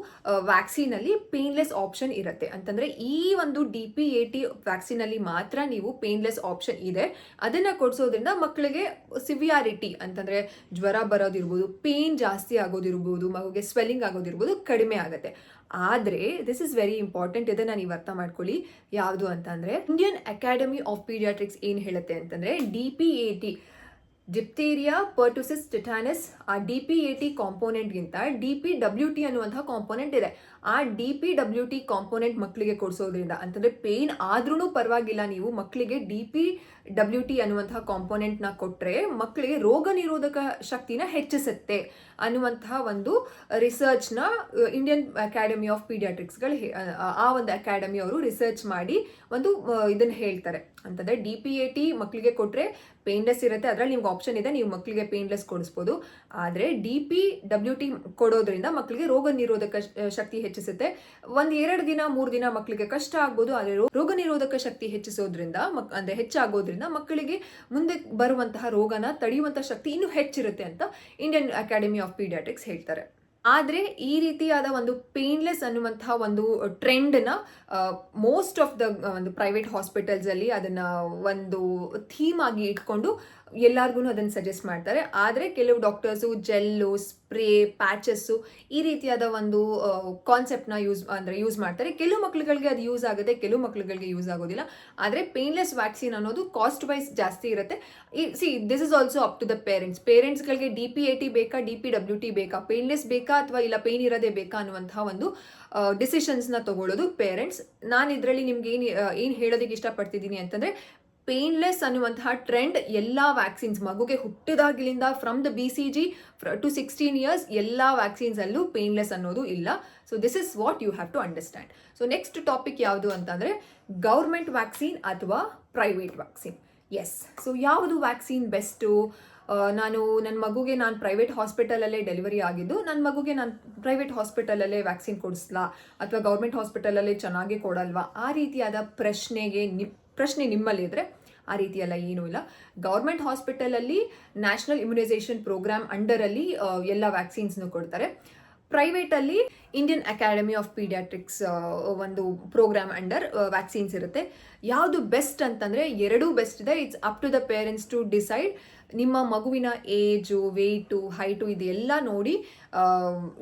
A: ವ್ಯಾಕ್ಸಿನಲ್ಲಿ ಪೇನ್ಲೆಸ್ ಆಪ್ಷನ್ ಇರುತ್ತೆ. ಅಂತಂದರೆ ಈ ಒಂದು ಡಿ ಪಿ ಎ ಟಿ ವ್ಯಾಕ್ಸಿನಲ್ಲಿ ಮಾತ್ರ ನೀವು ಪೇನ್ಲೆಸ್ ಆಪ್ಷನ್ ಇದೆ. ಅದನ್ನು ಕೊಡಿಸೋದ್ರಿಂದ ಮಕ್ಕಳಿಗೆ ಸಿವಿಯಾರಿಟಿ ಅಂತಂದರೆ ಜ್ವರ ಬರೋದಿರ್ಬೋದು ಪೇನ್ ಜಾಸ್ತಿ ಆಗೋದಿರ್ಬೋದು ಮಗುಗೆ ಸ್ವೆಲ್ಲಿಂಗ್ ಆಗೋದಿರ್ಬೋದು, ಕಡಿಮೆ ಆಗುತ್ತೆ. ಆದರೆ ದಿಸ್ ಇಸ್ ವೆರಿ ಇಂಪಾರ್ಟೆಂಟ್ ಇದನ್ನು ನೀವು ಅರ್ಥ ಮಾಡ್ಕೊಳ್ಳಿ. ಯಾವುದು ಅಂತಂದರೆ ಇಂಡಿಯನ್ ಅಕಾಡೆಮಿ ಆಫ್ ಪೀಡಿಯಾಟ್ರಿಕ್ಸ್ ಏನು ಹೇಳುತ್ತೆ ಅಂತಂದರೆ D P A T diphtheria pertussis tetanus ಆ ಡಿ ಪಿ ಎ ಟಿ ಕಾಂಪೋನೆಂಟ್ಗಿಂತ ಡಿ ಪಿ ಡಬ್ಲ್ಯೂ ಟಿ ಅನ್ನುವಂತಹ ಕಾಂಪೋನೆಂಟ್ ಇದೆ. ಆ D P W T component ಮಕ್ಕಳಿಗೆ ಕೊಡಿಸೋದ್ರಿಂದ. ಅಂತಂದರೆ ಪೇಯ್ನ್ ಆದ್ರೂ ಪರವಾಗಿಲ್ಲ ನೀವು ಮಕ್ಕಳಿಗೆ ಡಿ ಪಿ ಡಬ್ಲ್ಯೂ ಟಿ ಅನ್ನುವಂತಹ ಕಾಂಪೋನೆಂಟ್ನ ಕೊಟ್ಟರೆ ಮಕ್ಕಳಿಗೆ ರೋಗ ನಿರೋಧಕ ಶಕ್ತಿನ ಹೆಚ್ಚಿಸುತ್ತೆ ಅನ್ನುವಂತಹ ಒಂದು ರಿಸರ್ಚ್ನ ಇಂಡಿಯನ್ ಅಕಾಡೆಮಿ ಆಫ್ ಪೀಡಿಯಾಟ್ರಿಕ್ಸ್ಗಳು ಆ ಒಂದು ಅಕಾಡೆಮಿ ಅವರು ರಿಸರ್ಚ್ ಮಾಡಿ ಒಂದು ಇದನ್ನು ಹೇಳ್ತಾರೆ. ಅಂತಂದರೆ ಡಿ ಪಿ ಎ ಟಿ ಮಕ್ಕಳಿಗೆ ಕೊಟ್ಟರೆ ಪೇನ್ಲೆಸ್ ಇರುತ್ತೆ. ಅದರಲ್ಲಿ ನಿಮ್ಗೆ ಆಪ್ಷನ್ ಇದೆ. ನೀವು ಮಕ್ಕಳಿಗೆ ಪೇನ್ಲೆಸ್ ಕೊಡಿಸ್ಬೋದು. ಆದರೆ ಡಿ ಪಿ ಡಬ್ಲ್ಯೂ ಟಿ ಕೊಡೋದ್ರಿಂದ ಮಕ್ಕಳಿಗೆ ರೋಗ ನಿರೋಧಕ ಶಕ್ತಿ ಹೆಚ್ಚಿಸುತ್ತೆ. ಒಂದು ಎರಡು ದಿನ, ಮೂರು ದಿನ ಮಕ್ಕಳಿಗೆ ಕಷ್ಟ ಆಗ್ಬೋದು ಆದರೆ ರೋಗ ನಿರೋಧಕ ಶಕ್ತಿ ಹೆಚ್ಚಿಸೋದ್ರಿಂದ ಅಂದರೆ ಹೆಚ್ಚಾಗೋದ್ರಿಂದ ಮಕ್ಕಳಿಗೆ ಮುಂದೆ ಬರುವಂತಹ ರೋಗನ ತಡೆಯುವಂತಹ ಶಕ್ತಿ ಇನ್ನೂ ಹೆಚ್ಚಿರುತ್ತೆ ಅಂತ ಇಂಡಿಯನ್ ಅಕಾಡೆಮಿ ಆಫ್ ಪೀಡಿಯಾಟಿಕ್ಸ್ ಹೇಳ್ತಾರೆ. ಆದರೆ ಈ ರೀತಿಯಾದ ಒಂದು ಪೇನ್ಲೆಸ್ ಅನ್ನುವಂತಹ ಒಂದು ಟ್ರೆಂಡ್ನ ಮೋಸ್ಟ್ ಆಫ್ ದ ಒಂದು ಪ್ರೈವೇಟ್ ಹಾಸ್ಪಿಟಲ್ಸಲ್ಲಿ ಅದನ್ನು ಒಂದು ಥೀಮ್ ಆಗಿ ಇಟ್ಕೊಂಡು ಎಲ್ಲರಿಗೂ ಅದನ್ನು ಸಜೆಸ್ಟ್ ಮಾಡ್ತಾರೆ. ಆದರೆ ಕೆಲವು ಡಾಕ್ಟರ್ಸು ಜೆಲ್ಲು ಸ್ಪ್ರೇ ಪ್ಯಾಚಸ್ಸು ಈ ರೀತಿಯಾದ ಒಂದು ಕಾನ್ಸೆಪ್ಟ್ನ ಯೂಸ್ ಅಂದರೆ ಯೂಸ್ ಮಾಡ್ತಾರೆ. ಕೆಲವು ಮಕ್ಳುಗಳಿಗೆ ಅದು ಯೂಸ್ ಆಗುತ್ತೆ, ಕೆಲವು ಮಕ್ಳುಗಳಿಗೆ ಯೂಸ್ ಆಗೋದಿಲ್ಲ. ಆದರೆ ಪೇನ್ಲೆಸ್ ವ್ಯಾಕ್ಸಿನ್ ಅನ್ನೋದು ಕಾಸ್ಟ್ ವೈಸ್ ಜಾಸ್ತಿ ಇರುತ್ತೆ. See this is also up to the parents ಪೇರೆಂಟ್ಸ್ಗಳಿಗೆ D P A T ಬೇಕಾ ಡಿ ಪಿ ಡಬ್ಲ್ಯೂ ಟಿ ಬೇಕಾ? ಪೇನ್ಲೆಸ್ ಬೇಕಾ ಅಥವಾ ಇಲ್ಲ ಪೇನ್ ಇರೋದೇ ಬೇಕಾ ಅನ್ನುವಂತಹ ಒಂದು ಡಿಸಿಷನ್ಸ್ನ ತಗೊಳ್ಳೋದು ಪೇರೆಂಟ್ಸ್ ನಾನು ಇದರಲ್ಲಿ ನಿಮ್ಗೆ ಏನು ಏನು ಹೇಳೋದಕ್ಕೆ ಇಷ್ಟಪಡ್ತಿದ್ದೀನಿ ಅಂತಂದರೆ ಪೇನ್ಲೆಸ್ ಅನ್ನುವಂತಹ ಟ್ರೆಂಡ್ ಎಲ್ಲ ವ್ಯಾಕ್ಸಿನ್ಸ್ ಮಗುಗೆ ಹುಟ್ಟಿದಾಗಲಿಂದ from the B C G to sixteen years ಎಲ್ಲ ವ್ಯಾಕ್ಸಿನ್ಸಲ್ಲೂ ಪೇನ್ಲೆಸ್ ಅನ್ನೋದು ಇಲ್ಲ. So this is what you have to understand so next topic ಯಾವುದು ಅಂತಂದರೆ ಗೌರ್ಮೆಂಟ್ ವ್ಯಾಕ್ಸಿನ್ ಅಥವಾ ಪ್ರೈವೇಟ್ ವ್ಯಾಕ್ಸಿನ್ ಎಸ್ ಸೊ ಯಾವುದು ವ್ಯಾಕ್ಸಿನ್ ಬೆಸ್ಟು ನಾನು ನನ್ನ ಮಗುಗೆ ನಾನು ಪ್ರೈವೇಟ್ ಹಾಸ್ಪಿಟಲಲ್ಲೇ ಡೆಲಿವರಿ ಆಗಿದ್ದು ನನ್ನ ಮಗುಗೆ ನಾನು ಪ್ರೈವೇಟ್ ಹಾಸ್ಪಿಟಲಲ್ಲೇ ವ್ಯಾಕ್ಸಿನ್ ಕೊಡಿಸ್ಲಾ? ಅಥವಾ ಗೌರ್ಮೆಂಟ್ ಹಾಸ್ಪಿಟಲಲ್ಲೇ ಚೆನ್ನಾಗಿ ಕೊಡಲ್ವಾ? ಆ ರೀತಿಯಾದ ಪ್ರಶ್ನೆಗೆ ನಿ ಪ್ರಶ್ನೆ ನಿಮ್ಮಲ್ಲಿದ್ದರೆ ಆ ರೀತಿ ಎಲ್ಲ ಏನೂ ಇಲ್ಲ. ಗೌರ್ಮೆಂಟ್ ಹಾಸ್ಪಿಟಲಲ್ಲಿ ನ್ಯಾಷನಲ್ ಇಮ್ಯುನೈಸೇಷನ್ ಪ್ರೋಗ್ರಾಮ್ ಅಂಡರಲ್ಲಿ ಎಲ್ಲ ವ್ಯಾಕ್ಸಿನ್ಸ್ನು ಕೊಡ್ತಾರೆ. ಪ್ರೈವೇಟಲ್ಲಿ ಇಂಡಿಯನ್ ಅಕಾಡೆಮಿ ಆಫ್ ಪೀಡಿಯಾಟ್ರಿಕ್ಸ್ ಒಂದು ಪ್ರೋಗ್ರಾಮ್ ಅಂಡರ್ ವ್ಯಾಕ್ಸಿನ್ಸ್ ಇರುತ್ತೆ. ಯಾವುದು ಬೆಸ್ಟ್ ಅಂತಂದರೆ ಎರಡೂ ಬೆಸ್ಟ್ ಇದೆ. It's up to the parents to decide ನಿಮ್ಮ ಮಗುವಿನ ಏಜು ವೆಯ್ಟು ಹೈಟು ಇದೆಲ್ಲ ನೋಡಿ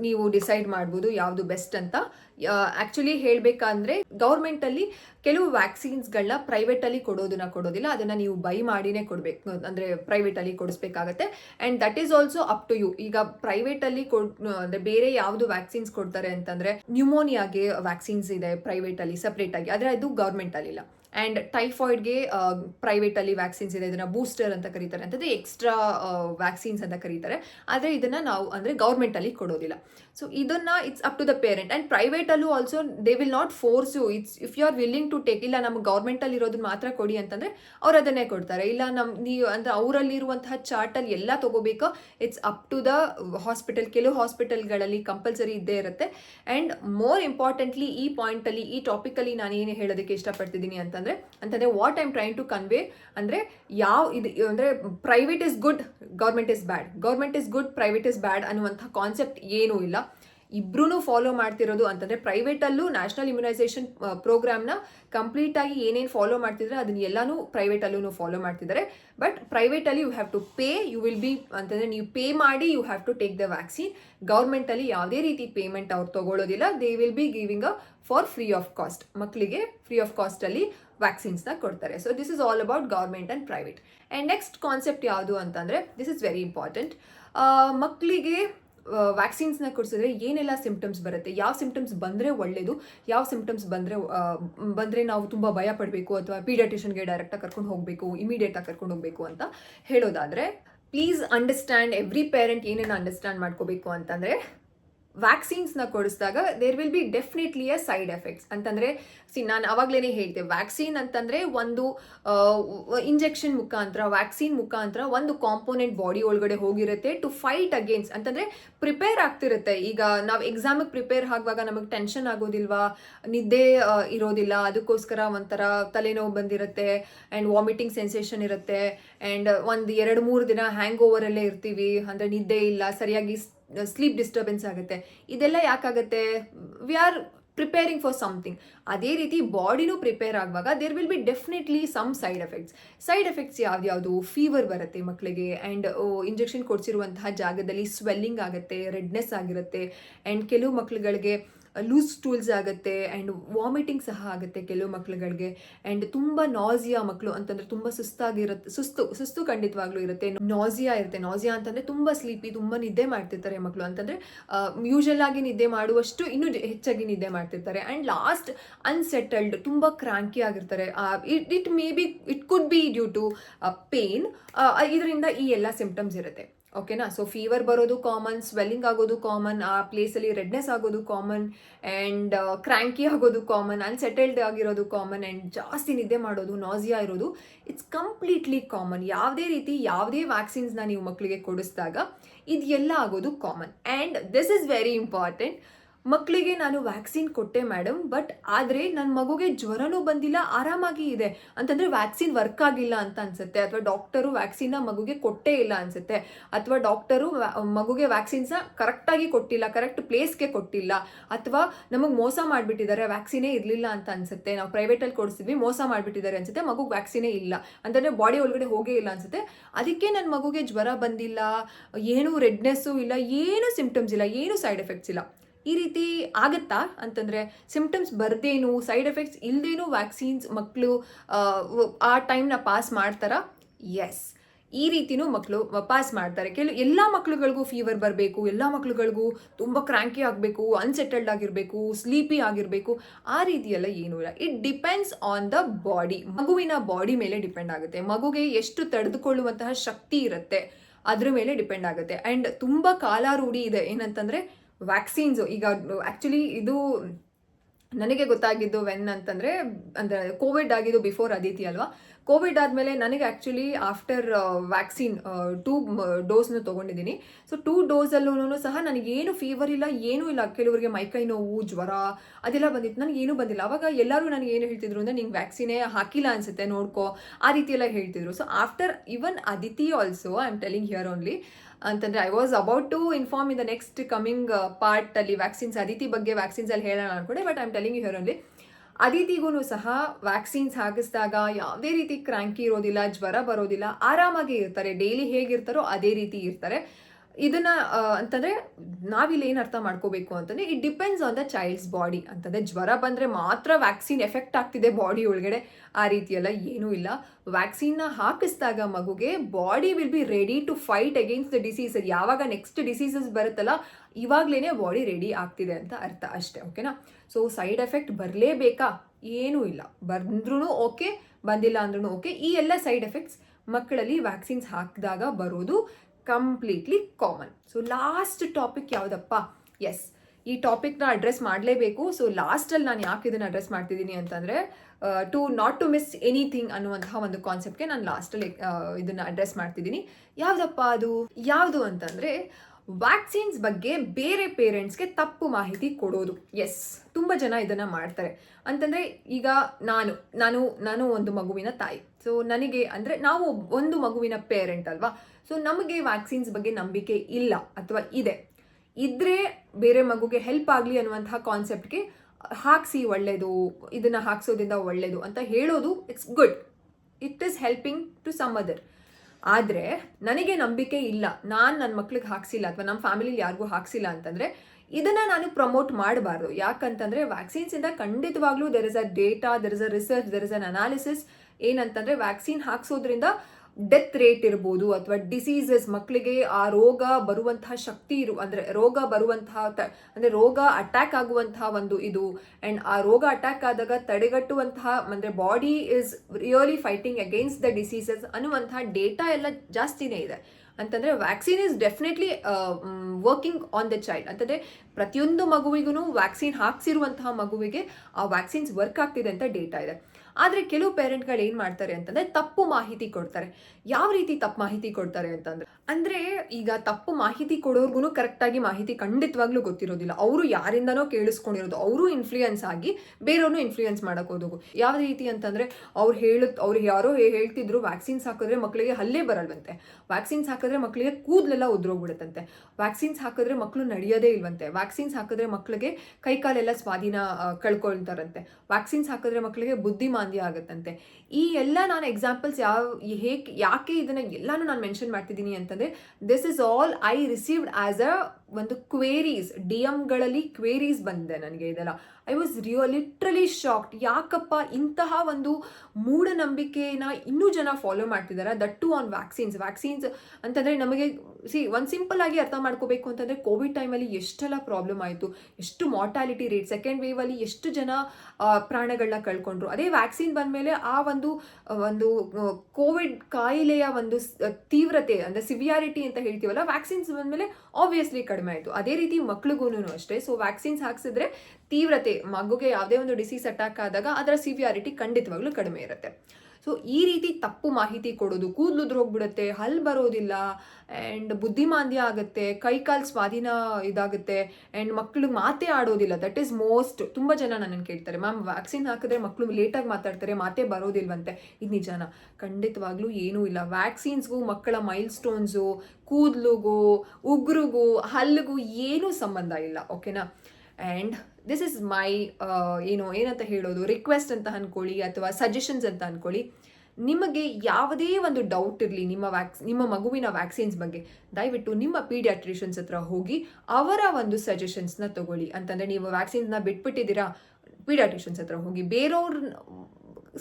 A: ನೀವು ಡಿಸೈಡ್ ಮಾಡ್ಬೋದು ಯಾವುದು ಬೆಸ್ಟ್ ಅಂತ. ಆ್ಯಕ್ಚುಲಿ ಹೇಳಬೇಕಂದ್ರೆ ಗೌರ್ಮೆಂಟಲ್ಲಿ ಕೆಲವು ವ್ಯಾಕ್ಸಿನ್ಸ್ಗಳನ್ನ ಪ್ರೈವೇಟಲ್ಲಿ ಕೊಡೋದನ್ನ ಕೊಡೋದಿಲ್ಲ. ಅದನ್ನು ನೀವು ಬೈ ಮಾಡಿನೇ ಕೊಡಬೇಕು. ಅಂದರೆ ಪ್ರೈವೇಟಲ್ಲಿ ಕೊಡಿಸ್ಬೇಕಾಗತ್ತೆ. And that is also up to you ಈಗ ಪ್ರೈವೇಟಲ್ಲಿ ಕೊಡ್, ಅಂದರೆ ಬೇರೆ ಯಾವುದು ವ್ಯಾಕ್ಸಿನ್ಸ್ ಕೊಡ್ತಾರೆ ಅಂತಂದರೆ ನ್ಯೂಮೋನಿಯಾಗೆ ವ್ಯಾಕ್ಸಿನ್ಸ್ ಇದೆ ಪ್ರೈವೇಟ್ ಅಲ್ಲಿ ಸಪ್ರೇಟ್ ಆಗಿ. ಆದ್ರೆ ಅದು ಗೌರ್ಮೆಂಟಲ್ಲಿಲ್ಲ ಆ್ಯಂಡ್ ಟೈಫಾಯ್ಡ್ಗೆ ಪ್ರೈವೇಟಲ್ಲಿ ವ್ಯಾಕ್ಸಿನ್ಸ್ ಇದೆ. ಇದನ್ನು ಬೂಸ್ಟರ್ ಅಂತ ಕರೀತಾರೆ. ಅಂತಂದರೆ ಎಕ್ಸ್ಟ್ರಾ ವ್ಯಾಕ್ಸಿನ್ಸ್ ಅಂತ ಕರೀತಾರೆ. ಆದರೆ ಇದನ್ನು ನಾವು ಅಂದರೆ ಗೌರ್ಮೆಂಟಲ್ಲಿ ಕೊಡೋದಿಲ್ಲ. ಸೊ ಇದನ್ನು it's up to the parent and ಪ್ರೈವೇಟಲ್ಲೂ also they will not force you it's if you are willing to take ಇಲ್ಲ ನಮ್ಗೆ ಗೌರ್ಮೆಂಟಲ್ಲಿ ಇರೋದನ್ನ ಮಾತ್ರ ಕೊಡಿ ಅಂತಂದರೆ ಅವ್ರು ಅದನ್ನೇ ಕೊಡ್ತಾರೆ. ಇಲ್ಲ ನಮ್ಮ ನೀವು ಅಂದರೆ ಅವರಲ್ಲಿರುವಂತಹ ಚಾರ್ಟಲ್ಲಿ ಎಲ್ಲ ತೊಗೋಬೇಕು? It's up to the hospital ಕೆಲವು ಹಾಸ್ಪಿಟಲ್ಗಳಲ್ಲಿ ಕಂಪಲ್ಸರಿ ಇದ್ದೇ ಇರುತ್ತೆ. ಆ್ಯಂಡ್ ಮೋರ್ ಇಂಪಾರ್ಟೆಂಟ್ಲಿ ಈ ಪಾಯಿಂಟಲ್ಲಿ ಈ ಟಾಪಿಕಲ್ಲಿ ನಾನು ಏನು ಹೇಳೋದಕ್ಕೆ ಇಷ್ಟಪಡ್ತಿದ್ದೀನಿ ಅಂತಂದರೆ ಅಂತಂದರೆ what I'm trying to convey ಅಂದರೆ ಯಾವ ಇದು, ಅಂದರೆ private is good government is bad government is good private is bad ಅನ್ನುವಂಥ ಕಾನ್ಸೆಪ್ಟ್ ಏನೂ ಇಲ್ಲ. ಇಬ್ರು ಫಾಲೋ ಮಾಡ್ತಿರೋದು ಅಂತಂದರೆ ಪ್ರೈವೇಟಲ್ಲೂ ನ್ಯಾಷನಲ್ ಇಮ್ಯುನೈಸೇಷನ್ ಪ್ರೋಗ್ರಾಮ್ನ ಕಂಪ್ಲೀಟಾಗಿ ಏನೇನು ಫಾಲೋ ಮಾಡ್ತಿದ್ರೆ ಅದನ್ನ ಎಲ್ಲನೂ ಪ್ರೈವೇಟಲ್ಲೂ ಫಾಲೋ ಮಾಡ್ತಿದ್ದಾರೆ but ಪ್ರೈವೇಟಲ್ಲಿ you have to pay you will be ಅಂತಂದರೆ ನೀವು ಪೇ ಮಾಡಿ you have to take the vaccine ಗೌರ್ಮೆಂಟಲ್ಲಿ ಯಾವುದೇ ರೀತಿ ಪೇಮೆಂಟ್ ಅವ್ರು ತಗೊಳ್ಳೋದಿಲ್ಲ they will be giving a for free of cost ಮಕ್ಕಳಿಗೆ ಫ್ರೀ ಆಫ್ ಕಾಸ್ಟಲ್ಲಿ ವ್ಯಾಕ್ಸಿನ್ಸ್ನ ಕೊಡ್ತಾರೆ. So this is all about government and private and next concept ಯಾವುದು ಅಂತಂದರೆ ದಿಸ್ ಇಸ್ ವೆರಿ ಇಂಪಾರ್ಟೆಂಟ್ ಮಕ್ಕಳಿಗೆ ವ್ಯಾಕ್ಸಿನ್ಸ್ನ ಕೊಡಿಸಿದ್ರೆ ಏನೆಲ್ಲ ಸಿಂಪ್ಟಮ್ಸ್ ಬರುತ್ತೆ? ಯಾವ ಸಿಂಪ್ಟಮ್ಸ್ ಬಂದರೆ ಒಳ್ಳೆಯದು ಯಾವ ಸಿಂಪ್ಟಮ್ಸ್ ಬಂದರೆ ಬಂದರೆ ನಾವು ತುಂಬ ಭಯ ಪಡಬೇಕು ಅಥವಾ ಪೀಡಿಯಾಟಿಷನ್ಗೆ ಡೈರೆಕ್ಟಾಗಿ ಕರ್ಕೊಂಡು ಹೋಗಬೇಕು ಇಮಿಡಿಯೇಟಾಗಿ ಕರ್ಕೊಂಡು ಹೋಗಬೇಕು ಅಂತ ಹೇಳೋದಾದರೆ ಪ್ಲೀಸ್ ಅಂಡರ್ಸ್ಟ್ಯಾಂಡ್ ಎವ್ರಿ ಪೇರೆಂಟ್ ಏನೇನು ಅಂಡರ್ಸ್ಟ್ಯಾಂಡ್ ಮಾಡ್ಕೋಬೇಕು ಅಂತಂದರೆ ವ್ಯಾಕ್ಸಿನ್ಸ್ನ ಕೊಡಿಸಿದಾಗ there will be definitely a side effects ಅಂತಂದರೆ ಸಿ ನಾನು ಅವಾಗಲೇ ಹೇಳ್ತೆ ವ್ಯಾಕ್ಸಿನ್ ಅಂತಂದರೆ ಒಂದು ಇಂಜೆಕ್ಷನ್ ಮುಖಾಂತರ ವ್ಯಾಕ್ಸಿನ್ ಮುಖಾಂತರ ಒಂದು ಕಾಂಪೋನೆಂಟ್ ಬಾಡಿ ಒಳಗಡೆ ಹೋಗಿರುತ್ತೆ ಟು ಫೈಟ್ ಅಗೇನ್ಸ್ಟ್ ಅಂತಂದರೆ ಪ್ರಿಪೇರ್ ಆಗ್ತಿರುತ್ತೆ. ಈಗ ನಾವು ಎಕ್ಸಾಮಿಗೆ ಪ್ರಿಪೇರ್ ಆಗುವಾಗ ನಮಗೆ ಟೆನ್ಷನ್ ಆಗೋದಿಲ್ವಾ? ನಿದ್ದೆ ಇರೋದಿಲ್ಲ. ಅದಕ್ಕೋಸ್ಕರ ಒಂಥರ ತಲೆನೋವು ಬಂದಿರುತ್ತೆ ಆ್ಯಂಡ್ ವಾಮಿಟಿಂಗ್ ಸೆನ್ಸೇಷನ್ ಇರುತ್ತೆ. ಆ್ಯಂಡ್ ಒಂದು ಎರಡು ಮೂರು ದಿನ ಹ್ಯಾಂಗ್ ಓವರಲ್ಲೇ ಇರ್ತೀವಿ. ಅಂದರೆ ನಿದ್ದೆ ಇಲ್ಲ, ಸರಿಯಾಗಿ ಸ್ಲೀಪ್ ಡಿಸ್ಟರ್ಬೆನ್ಸ್ ಆಗುತ್ತೆ. ಇದೆಲ್ಲ ಯಾಕಾಗುತ್ತೆ? We are preparing for something ಅದೇ ರೀತಿ ಬಾಡಿನೂ ಪ್ರಿಪೇರ್ ಆಗುವಾಗ there will be definitely some side effects side effects ಯಾವ್ದಾವುದು fever ಬರುತ್ತೆ ಮಕ್ಕಳಿಗೆ ಆ್ಯಂಡ್ ಇಂಜೆಕ್ಷನ್ ಕೊಡಿಸಿರುವಂತಹ ಜಾಗದಲ್ಲಿ ಸ್ವೆಲ್ಲಿಂಗ್ ಆಗುತ್ತೆ ರೆಡ್ನೆಸ್ ಆಗಿರುತ್ತೆ. ಆ್ಯಂಡ್ ಕೆಲವು ಮಕ್ಕಳುಗಳಿಗೆ ಲೂಸ್ ಸ್ಟೂಲ್ಸ್ ಆಗುತ್ತೆ ಆ್ಯಂಡ್ ವಾಮಿಟಿಂಗ್ ಸಹ ಆಗುತ್ತೆ ಕೆಲವು ಮಕ್ಳುಗಳಿಗೆ. ಆ್ಯಂಡ್ ತುಂಬ ನಾಸಿಯಾ ಮಕ್ಕಳು ಅಂತಂದರೆ ತುಂಬ ಸುಸ್ತಾಗಿರುತ್ತೆ, ಸುಸ್ತು ಸುಸ್ತು ಖಂಡಿತವಾಗ್ಲೂ ಇರುತ್ತೆ. ನಾಸಿಯಾ ಇರುತ್ತೆ. ನಾಸಿಯಾ ಅಂತಂದರೆ ತುಂಬ ಸ್ಲೀಪಿ ತುಂಬ ನಿದ್ದೆ ಮಾಡ್ತಿರ್ತಾರೆ ಮಕ್ಕಳು ಅಂತಂದರೆ ಯೂಶಲ್ ಆಗಿ ನಿದ್ದೆ ಮಾಡುವಷ್ಟು ಇನ್ನೂ ಹೆಚ್ಚಾಗಿ ನಿದ್ದೆ ಮಾಡ್ತಿರ್ತಾರೆ. ಆ್ಯಂಡ್ ಲಾಸ್ಟ್ ಅನ್ಸೆಟಲ್ಡ್ ತುಂಬ ಕ್ರಾಂಕಿ ಆಗಿರ್ತಾರೆ. It it may be it could be due to pain ಇದರಿಂದ ಈ ಎಲ್ಲ ಸಿಂಪ್ಟಮ್ಸ್ ಇರುತ್ತೆ. ಓಕೆನಾ ಸೊ ಫೀವರ್ ಬರೋದು ಕಾಮನ್ ಸ್ವೆಲ್ಲಿಂಗ್ ಆಗೋದು ಕಾಮನ್ ಆ ಪ್ಲೇಸಲ್ಲಿ ರೆಡ್ನೆಸ್ ಆಗೋದು ಕಾಮನ್ ಆ್ಯಂಡ್ ಕ್ರ್ಯಾಂಕಿ ಆಗೋದು ಕಾಮನ್ ಅನ್ಸೆಟಲ್ಡ್ ಆಗಿರೋದು ಕಾಮನ್ ಆ್ಯಂಡ್ ಜಾಸ್ತಿ ನಿದ್ದೆ ಮಾಡೋದು ನಾಸಿಯಾ ಇರೋದು ಇಟ್ಸ್ ಕಂಪ್ಲೀಟ್ಲಿ ಕಾಮನ್ ಯಾವುದೇ ರೀತಿ, ಯಾವುದೇ ವ್ಯಾಕ್ಸಿನ್ಸ್ನ ನೀವು ಮಕ್ಕಳಿಗೆ ಕೊಡಿಸಿದಾಗ ಇದೆಲ್ಲ ಆಗೋದು common and this is very important ಮಕ್ಕಳಿಗೆ ನಾನು ವ್ಯಾಕ್ಸಿನ್ ಕೊಟ್ಟೆ ಮೇಡಮ್ ಬಟ್ ಆದರೆ ನನ್ನ ಮಗುಗೆ ಜ್ವರನೂ ಬಂದಿಲ್ಲ, ಆರಾಮಾಗಿ ಇದೆ. ಅಂತಂದರೆ ವ್ಯಾಕ್ಸಿನ್ ವರ್ಕ್ ಆಗಿಲ್ಲ ಅಂತ ಅನ್ಸುತ್ತೆ. ಅಥವಾ ಡಾಕ್ಟರು ವ್ಯಾಕ್ಸಿನ್ನ ಮಗುಗೆ ಕೊಟ್ಟೇ ಇಲ್ಲ ಅನ್ಸುತ್ತೆ. ಅಥವಾ ಡಾಕ್ಟರು ಮಗುಗೆ ವ್ಯಾಕ್ಸಿನ್ಸ್ನ ಕರೆಕ್ಟಾಗಿ ಕೊಟ್ಟಿಲ್ಲ ಕರೆಕ್ಟ್ ಪ್ಲೇಸ್ಗೆ ಕೊಟ್ಟಿಲ್ಲ. ಅಥವಾ ನಮಗೆ ಮೋಸ ಮಾಡಿಬಿಟ್ಟಿದ್ದಾರೆ ವ್ಯಾಕ್ಸಿನೇ ಇರಲಿಲ್ಲ ಅಂತ ಅನ್ಸುತ್ತೆ. ನಾವು ಪ್ರೈವೇಟಲ್ಲಿ ಕೊಡಿಸಿದ್ವಿ, ಮೋಸ ಮಾಡಿಬಿಟ್ಟಿದ್ದಾರೆ ಅನ್ಸುತ್ತೆ, ಮಗುಗೆ ವ್ಯಾಕ್ಸಿನೇ ಇಲ್ಲ. ಅಂತಂದರೆ ಬಾಡಿ ಒಳಗಡೆ ಹೋಗೇ ಇಲ್ಲ ಅನ್ಸುತ್ತೆ. ಅದಕ್ಕೆ ನನ್ನ ಮಗುಗೆ ಜ್ವರ ಬಂದಿಲ್ಲ, ಏನೂ ರೆಡ್ನೆಸ್ಸು ಇಲ್ಲ, ಏನೂ ಸಿಂಪ್ಟಮ್ಸ್ ಇಲ್ಲ, ಏನೂ ಸೈಡ್ ಎಫೆಕ್ಟ್ಸ್ ಇಲ್ಲ. ಈ ರೀತಿ ಆಗತ್ತಾ? ಅಂತಂದರೆ ಸಿಂಪ್ಟಮ್ಸ್ ಬರ್ದೇನು ಸೈಡ್ ಎಫೆಕ್ಟ್ಸ್ ಇಲ್ಲದೇನು ವ್ಯಾಕ್ಸಿನ್ಸ್ ಮಕ್ಕಳು ಆ ಟೈಮ್ನ ಪಾಸ್ ಮಾಡ್ತಾರಾ? ಎಸ್ ಈ ರೀತಿನೂ ಮಕ್ಕಳು ಪಾಸ್ ಮಾಡ್ತಾರೆ. ಕೆಲವು, ಎಲ್ಲ ಮಕ್ಕಳುಗಳಿಗೂ ಫೀವರ್ ಬರಬೇಕು, ಎಲ್ಲ ಮಕ್ಕಳುಗಳಿಗೂ ತುಂಬ ಕ್ರ್ಯಾಂಕಿ ಆಗಬೇಕು ಅನ್ಸೆಟಲ್ಡ್ ಆಗಿರಬೇಕು ಸ್ಲೀಪಿ ಆಗಿರಬೇಕು. ಆ ರೀತಿಯೆಲ್ಲ ಏನೂ ಇಲ್ಲ. It depends on the body ಮಗುವಿನ ಬಾಡಿ ಮೇಲೆ ಡಿಪೆಂಡ್ ಆಗುತ್ತೆ. ಮಗುಗೆ ಎಷ್ಟು ತಡೆದುಕೊಳ್ಳುವಂತಹ ಶಕ್ತಿ ಇರುತ್ತೆ, ಅದ್ರ ಮೇಲೆ ಡಿಪೆಂಡ್ ಆಗುತ್ತೆ. ಆ್ಯಂಡ್ ತುಂಬ ಕಾಲಾರೂಢಿ ಇದೆ ಏನಂತಂದರೆ ವ್ಯಾಕ್ಸಿನ್ಸು ಈಗ ಆ್ಯಕ್ಚುಲಿ ಇದು ನನಗೆ ಗೊತ್ತಾಗಿದ್ದು ವೆನ್ ಅಂತಂದರೆ, ಅಂದರೆ ಕೋವಿಡ್ ಆಗಿದ್ದು ಬಿಫೋರ್ ಅದಿತಿ ಅಲ್ವಾ? ಕೋವಿಡ್ ಆದಮೇಲೆ ನನಗೆ ಆ್ಯಕ್ಚುಲಿ ಆಫ್ಟರ್ ವ್ಯಾಕ್ಸಿನ್ ಟೂ ಡೋಸ್ನು ತೊಗೊಂಡಿದ್ದೀನಿ. ಸೊ ಟೂ ಡೋಸಲ್ಲೂ ಸಹ ನನಗೇನು ಫೀವರ್ ಇಲ್ಲ, ಏನೂ ಇಲ್ಲ. ಕೆಲವರಿಗೆ ಮೈಕೈ ನೋವು, ಜ್ವರ ಅದೆಲ್ಲ ಬಂದಿತ್ತು. ನನಗೆ ಏನೂ ಬಂದಿಲ್ಲ. ಅವಾಗ ಎಲ್ಲರೂ ನನಗೆ ಏನು ಹೇಳ್ತಿದ್ರು ಅಂದರೆ, ನಿಂಗೆ ವ್ಯಾಕ್ಸಿನೇ ಹಾಕಿಲ್ಲ ಅನಿಸುತ್ತೆ, ನೋಡ್ಕೋ. ಆ ರೀತಿಯೆಲ್ಲ ಹೇಳ್ತಿದ್ರು. So after even Aditi also I am telling here only ಅಂತಂದರೆ I was about to inform in the next coming part ಅಲ್ಲಿ ವ್ಯಾಕ್ಸಿನ್ಸ್ ಅದಿತಿ ಬಗ್ಗೆ ವ್ಯಾಕ್ಸಿನ್ಸ್ ಅಲ್ಲಿ ಹೇಳೋಣ ಅನ್ಕೊಂಡೆ but I am telling here only ಅದಿತಿಗೂ ಸಹ ವ್ಯಾಕ್ಸಿನ್ಸ್ ಹಾಕಿಸಿದಾಗ ಯಾವುದೇ ರೀತಿ ಕ್ರ್ಯಾಂಕಿ ಇರೋದಿಲ್ಲ, ಜ್ವರ ಬರೋದಿಲ್ಲ, ಆರಾಮಾಗಿ ಇರ್ತಾರೆ ಡೈಲಿ ಹೇಗಿರ್ತಾರೋ ಅದೇ ರೀತಿ ಇರ್ತಾರೆ. ಇದನ್ನ ಅಂತಂದರೆ ನಾವಿಲ್ಲಿ ಏನು ಅರ್ಥ ಮಾಡ್ಕೋಬೇಕು ಅಂತಂದ್ರೆ it depends on the child's body ಅಂತಂದ್ರೆ ಜ್ವರ ಬಂದ್ರೆ ಮಾತ್ರ ವ್ಯಾಕ್ಸಿನ್ ಎಫೆಕ್ಟ್ ಆಗ್ತಿದೆ ಬಾಡಿ ಒಳಗಡೆ. ಆ ರೀತಿಯೆಲ್ಲ ಏನೂ ಇಲ್ಲ. ವ್ಯಾಕ್ಸಿನ್ನ ಹಾಕಿಸಿದಾಗ ಮಗುಗೆ body will be ready to fight against the disease ಯಾವಾಗ ನೆಕ್ಸ್ಟ್ ಡಿಸೀಸಸ್ ಬರುತ್ತಲ್ಲ ಇವಾಗಲೇ ಬಾಡಿ ರೆಡಿ ಆಗ್ತಿದೆ ಅಂತ ಅರ್ಥ ಅಷ್ಟೇ ಓಕೆನಾ ಸೊ ಸೈಡ್ ಎಫೆಕ್ಟ್ ಬರಲೇಬೇಕಾ? ಏನೂ ಇಲ್ಲ. ಬಂದ್ರೂ ಓಕೆ ಬಂದಿಲ್ಲ ಅಂದ್ರೂ ಓಕೆ ಈ ಎಲ್ಲ ಸೈಡ್ ಎಫೆಕ್ಟ್ಸ್ ಮಕ್ಕಳಲ್ಲಿ ವ್ಯಾಕ್ಸಿನ್ಸ್ ಹಾಕಿದಾಗ ಬರೋದು completely common so last topic ಯಾವುದಪ್ಪ? ಎಸ್ ಈ ಟಾಪಿಕ್ನ ಅಡ್ರೆಸ್ ಮಾಡಲೇಬೇಕು. ಸೊ ಲಾಸ್ಟಲ್ಲಿ ನಾನು ಯಾಕೆ ಇದನ್ನು ಅಡ್ರೆಸ್ ಮಾಡ್ತಿದ್ದೀನಿ ಅಂತಂದರೆ to not to miss anything ಅನ್ನುವಂತಹ ಒಂದು ಕಾನ್ಸೆಪ್ಟ್ಗೆ ನಾನು ಲಾಸ್ಟಲ್ಲಿ ಇದನ್ನು ಅಡ್ರೆಸ್ ಮಾಡ್ತಿದ್ದೀನಿ. ಯಾವುದಪ್ಪ ಅದು? ಯಾವುದು ಅಂತಂದರೆ ವ್ಯಾಕ್ಸಿನ್ಸ್ ಬಗ್ಗೆ ಬೇರೆ ಪೇರೆಂಟ್ಸ್ಗೆ ತಪ್ಪು ಮಾಹಿತಿ ಕೊಡೋದು. ಎಸ್ ತುಂಬ ಜನ ಇದನ್ನು ಮಾಡ್ತಾರೆ. ಅಂತಂದರೆ ಈಗ ನಾನು ನಾನು ನಾನು ಒಂದು ಮಗುವಿನ ತಾಯಿ. ಸೊ ನನಗೆ ಅಂದರೆ ನಾವು ಒಂದು ಮಗುವಿನ ಪೇರೆಂಟ್ ಅಲ್ವಾ? ಸೊ ನಮಗೆ ವ್ಯಾಕ್ಸಿನ್ಸ್ ಬಗ್ಗೆ ನಂಬಿಕೆ ಇಲ್ಲ ಅಥವಾ ಇದೆ. ಇದ್ರೆ ಬೇರೆ ಮಗುಗೆ ಹೆಲ್ಪ್ ಆಗಲಿ ಅನ್ನುವಂತಹ ಕಾನ್ಸೆಪ್ಟ್ಗೆ ಹಾಕ್ಸಿ ಒಳ್ಳೇದು, ಇದನ್ನು ಹಾಕ್ಸೋದ್ರಿಂದ ಒಳ್ಳೇದು ಅಂತ ಹೇಳೋದು it's good it is helping to some other ಆದರೆ ನನಗೆ ನಂಬಿಕೆ ಇಲ್ಲ. ನಾನು ನನ್ನ ಮಕ್ಳಿಗೆ ಹಾಕ್ಸಿಲ್ಲ ಅಥವಾ ನಮ್ಮ ಫ್ಯಾಮಿಲಿಲಿ ಯಾರಿಗೂ ಹಾಕ್ಸಿಲ್ಲ ಅಂತಂದರೆ ಇದನ್ನು ನಾನು ಪ್ರಮೋಟ್ ಮಾಡಬಾರ್ದು. ಯಾಕಂತಂದರೆ ವ್ಯಾಕ್ಸಿನ್ಸಿಂದ ಖಂಡಿತವಾಗ್ಲೂ there is a data there is a research there is an analysis ಏನಂತಂದರೆ ವ್ಯಾಕ್ಸಿನ್ ಹಾಕ್ಸೋದ್ರಿಂದ ಡೆತ್ ರೇಟ್ ಇರ್ಬೋದು ಅಥವಾ ಡಿಸೀಸಸ್ ಮಕ್ಕಳಿಗೆ ಆ ರೋಗ ಬರುವಂತಹ ಶಕ್ತಿ ಇರು, ಅಂದರೆ ರೋಗ ಬರುವಂತಹ ಅಂದರೆ ರೋಗ ಅಟ್ಯಾಕ್ ಆಗುವಂತಹ ಒಂದು ಇದು. ಆ್ಯಂಡ್ ಆ ರೋಗ ಅಟ್ಯಾಕ್ ಆದಾಗ ತಡೆಗಟ್ಟುವಂತಹ ಅಂದರೆ body is really fighting against the diseases ಅನ್ನುವಂತಹ ಡೇಟಾ ಎಲ್ಲ ಜಾಸ್ತಿನೇ ಇದೆ. ಅಂತಂದರೆ vaccine is definitely working on the child ಅಂತಂದರೆ ಪ್ರತಿಯೊಂದು ಮಗುವಿಗೂ ವ್ಯಾಕ್ಸಿನ್ ಹಾಕ್ಸಿರುವಂತಹ ಮಗುವಿಗೆ ಆ ವ್ಯಾಕ್ಸಿನ್ಸ್ ವರ್ಕ್ ಆಗ್ತಿದೆ ಅಂತ ಡೇಟಾ ಇದೆ. ಆದರೆ ಕೆಲವು ಪೇರೆಂಟ್ಗಳು ಏನು ಮಾಡ್ತಾರೆ ಅಂತಂದರೆ ತಪ್ಪು ಮಾಹಿತಿ ಕೊಡ್ತಾರೆ. ಯಾವ ರೀತಿ ತಪ್ಪು ಮಾಹಿತಿ ಕೊಡ್ತಾರೆ ಅಂತಂದ್ರೆ, ಅಂದರೆ ಈಗ ತಪ್ಪು ಮಾಹಿತಿ ಕೊಡೋರ್ಗು ಕರೆಕ್ಟಾಗಿ ಮಾಹಿತಿ ಖಂಡಿತವಾಗ್ಲೂ ಗೊತ್ತಿರೋದಿಲ್ಲ. ಅವರು ಯಾರಿಂದನೋ ಕೇಳಿಸ್ಕೊಂಡಿರೋದು, ಅವರು ಇನ್ಫ್ಲೂಯೆನ್ಸ್ ಆಗಿ ಬೇರೆಯವ್ರನ್ನೂ ಇನ್ಫ್ಲೂಯೆನ್ಸ್ ಮಾಡೋಕೆ ಹೋದವು ಯಾವ ರೀತಿ ಅಂತಂದರೆ, ಅವ್ರು ಹೇಳುತ್, ಅವ್ರು ಯಾರೋ ಹೇಳ್ತಿದ್ರು ವ್ಯಾಕ್ಸಿನ್ಸ್ ಹಾಕಿದ್ರೆ ಮಕ್ಕಳಿಗೆ ಹಲ್ಲೇ ಬರಲ್ವಂತೆ. ವ್ಯಾಕ್ಸಿನ್ಸ್ ಹಾಕಿದ್ರೆ ಮಕ್ಕಳಿಗೆ ಕೂದಲೆಲ್ಲ ಉದ್ರೋಗ್ಬಿಡುತ್ತಂತೆ. ವ್ಯಾಕ್ಸಿನ್ಸ್ ಹಾಕಿದ್ರೆ ಮಕ್ಕಳು ನಡೆಯೋದೇ ಇಲ್ವಂತೆ. ವ್ಯಾಕ್ಸಿನ್ಸ್ ಹಾಕಿದ್ರೆ ಮಕ್ಕಳಿಗೆ ಕೈಕಾಲೆಲ್ಲ ಸ್ವಾಧೀನ ಕಳ್ಕೊಳ್ತಾರಂತೆ. ವ್ಯಾಕ್ಸಿನ್ಸ್ ಹಾಕಿದ್ರೆ ಮಕ್ಕಳಿಗೆ ಬುದ್ಧಿಮಾಂದ್ಯ ಆಗುತ್ತಂತೆ. ಈ ಎಲ್ಲ ನಾನು ಎಕ್ಸಾಂಪಲ್ಸ್ ಯಾವ ಹೇಗೆ ಯಾಕೆ ಇದನ್ನ ಎಲ್ಲಾನು ನಾನು ಮೆನ್ಷನ್ ಮಾಡ್ತಿದ್ದೀನಿ ಅಂತಂದ್ರೆ this is all I received as a ಒಂದು ಕ್ವೇರೀಸ್ ಡಿ ಎಮ್ಗಳಲ್ಲಿ ಕ್ವೇರೀಸ್ ಬಂದಿದೆ ನನಗೆ ಇದೆಲ್ಲ. I was really literally shocked ಯಾಕಪ್ಪ ಇಂತಹ ಒಂದು ಮೂಢನಂಬಿಕೆನ ಇನ್ನೂ ಜನ ಫಾಲೋ ಮಾಡ್ತಿದ್ದಾರೆ that to on vaccines vaccines ಅಂತಂದರೆ ನಮಗೆ ಸಿ ಒಂದು ಸಿಂಪಲ್ ಆಗಿ ಅರ್ಥ ಮಾಡ್ಕೋಬೇಕು ಅಂತಂದರೆ ಕೋವಿಡ್ ಟೈಮಲ್ಲಿ ಎಷ್ಟೆಲ್ಲ ಪ್ರಾಬ್ಲಮ್ ಆಯಿತು, ಎಷ್ಟು ಮಾರ್ಟಾಲಿಟಿ ರೇಟ್ ಸೆಕೆಂಡ್ ವೇವಲ್ಲಿ ಎಷ್ಟು ಜನ ಪ್ರಾಣಗಳನ್ನ ಕಳ್ಕೊಂಡ್ರು. ಅದೇ ವ್ಯಾಕ್ಸಿನ್ ಬಂದಮೇಲೆ ಆ ಒಂದು ಒಂದು ಕೋವಿಡ್ ಕಾಯಿಲೆಯ ಒಂದು ತೀವ್ರತೆ, ಅಂದರೆ ಸಿವಿಯಾರಿಟಿ ಅಂತ ಹೇಳ್ತೀವಲ್ಲ ವ್ಯಾಕ್ಸಿನ್ಸ್ ಬಂದಮೇಲೆ ಆಬ್ವಿಯಸ್ಲಿ ಕಡಿಮೆ ಆಯಿತು. ಅದೇ ರೀತಿ ಮಕ್ಳಿಗೂ ಅಷ್ಟೇ. ಸೊ ವ್ಯಾಕ್ಸಿನ್ಸ್ ಹಾಕ್ಸಿದ್ರೆ ತೀವ್ರತೆ, ಮಗುಗೆ ಯಾವುದೇ ಒಂದು ಡಿಸೀಸ್ ಅಟ್ಯಾಕ್ ಆದಾಗ ಅದರ ಸಿವಿಯಾರಿಟಿ ಖಂಡಿತವಾಗ್ಲೂ ಕಡಿಮೆ ಇರುತ್ತೆ. ಸೊ ಈ ರೀತಿ ತಪ್ಪು ಮಾಹಿತಿ ಕೊಡೋದು ಕೂದಲು ಹೋಗ್ಬಿಡುತ್ತೆ ಹಲ್ ಬರೋದಿಲ್ಲ ಆ್ಯಂಡ್ ಬುದ್ಧಿಮಾಂದ್ಯ ಆಗುತ್ತೆ, ಕೈಕಾಲು ಸ್ವಾಧೀನ ಇದಾಗುತ್ತೆ ಆ್ಯಂಡ್ ಮಕ್ಕಳು ಮಾತೇ ಆಡೋದಿಲ್ಲ. ದಟ್ ಈಸ್ ಮೋಸ್ಟ್ ತುಂಬ ಜನ ನನ್ನನ್ನು ಕೇಳ್ತಾರೆ. ಮ್ಯಾಮ್ ವ್ಯಾಕ್ಸಿನ್ ಹಾಕಿದ್ರೆ ಮಕ್ಕಳು ಲೇಟಾಗಿ ಮಾತಾಡ್ತಾರೆ, ಮಾತೇ ಬರೋದಿಲ್ವಂತೆ. ಇದು ನಿಜಾನ. ಖಂಡಿತವಾಗ್ಲೂ ಏನೂ ಇಲ್ಲ. ವ್ಯಾಕ್ಸಿನ್ಸ್ಗೂ ಮಕ್ಕಳ ಮೈಲ್ ಸ್ಟೋನ್ಸು ಕೂದಲುಗೂ, ಉಗುರಿಗೂ ಹಲ್ಲಿಗೂ ಏನೂ ಸಂಬಂಧ ಇಲ್ಲ. ಓಕೆನಾ ಆ್ಯಂಡ್ ದಿಸ್ ಇಸ್ ಮೈ ಏನು ಏನಂತ ಹೇಳೋದು ರಿಕ್ವೆಸ್ಟ್ ಅಂತ ಅಂದ್ಕೊಳ್ಳಿ ಅಥವಾ ಸಜೆಷನ್ಸ್ ಅಂತ ಅಂದ್ಕೊಳ್ಳಿ ನಿಮಗೆ ಯಾವುದೇ ಒಂದು ಡೌಟ್ ಇರಲಿ ನಿಮ್ಮ ವ್ಯಾಕ್ಸ್ ನಿಮ್ಮ ಮಗುವಿನ ವ್ಯಾಕ್ಸಿನ್ಸ್ ಬಗ್ಗೆ, ದಯವಿಟ್ಟು ನಿಮ್ಮ ಪೀಡಿಯಾಟ್ರಿಷನ್ಸ್ ಹತ್ರ ಹೋಗಿ ಅವರ ಒಂದು ಸಜೆಷನ್ಸ್ನ ತಗೊಳ್ಳಿ. ಅಂತಂದರೆ ನೀವು ವ್ಯಾಕ್ಸಿನ್ಸ್ನ ಬಿಟ್ಬಿಟ್ಟಿದ್ದೀರಾ ಪೀಡಿಯಾಟ್ರಿಷನ್ಸ್ ಹತ್ರ ಹೋಗಿ. ಬೇರೆಯವ್ರ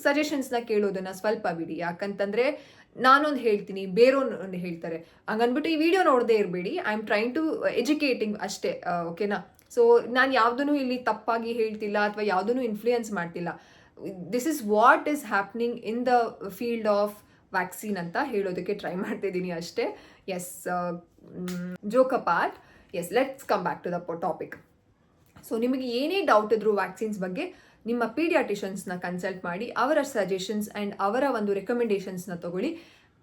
A: ಸಜೆಷನ್ಸ್ನ ಕೇಳೋದನ್ನು ಸ್ವಲ್ಪ ಬಿಡಿ. ಯಾಕಂತಂದರೆ ನಾನೊಂದು ಹೇಳ್ತೀನಿ ಬೇರೆಯವ್ರೊಂದು ಹೇಳ್ತಾರೆ. ಹಂಗನ್ಬಿಟ್ಟು ಈ ವಿಡಿಯೋ ನೋಡದೇ ಇರಬೇಡಿ. I am trying to educating ಅಷ್ಟೇ ಓಕೆನಾ ಸೊ ನಾನು ಯಾವುದನ್ನು ಇಲ್ಲಿ ತಪ್ಪಾಗಿ ಹೇಳ್ತಿಲ್ಲ ಅಥವಾ ಯಾವುದನ್ನು ಇನ್ಫ್ಲೂಯೆನ್ಸ್ ಮಾಡ್ತಿಲ್ಲ. This is what is happening in the field of vaccine ಅಂತ ಹೇಳೋದಕ್ಕೆ ಟ್ರೈ ಮಾಡ್ತಿದ್ದೀನಿ ಅಷ್ಟೇ. Yes joke apart yes let's come back to the topic so ನಿಮಗೆ ಏನೇ ಡೌಟ್ ಇದ್ರು ವ್ಯಾಕ್ಸಿನ್ಸ್ ಬಗ್ಗೆ ನಿಮ್ಮ ಪೀಡಿಯಾಟಿಷನ್ಸ್ನ ಕನ್ಸಲ್ಟ್ ಮಾಡಿ, ಅವರ ಸಜೆಷನ್ಸ್ ಆ್ಯಂಡ್ ಅವರ ಒಂದು ರೆಕಮೆಂಡೇಷನ್ಸ್ನ ತಗೊಳ್ಳಿ.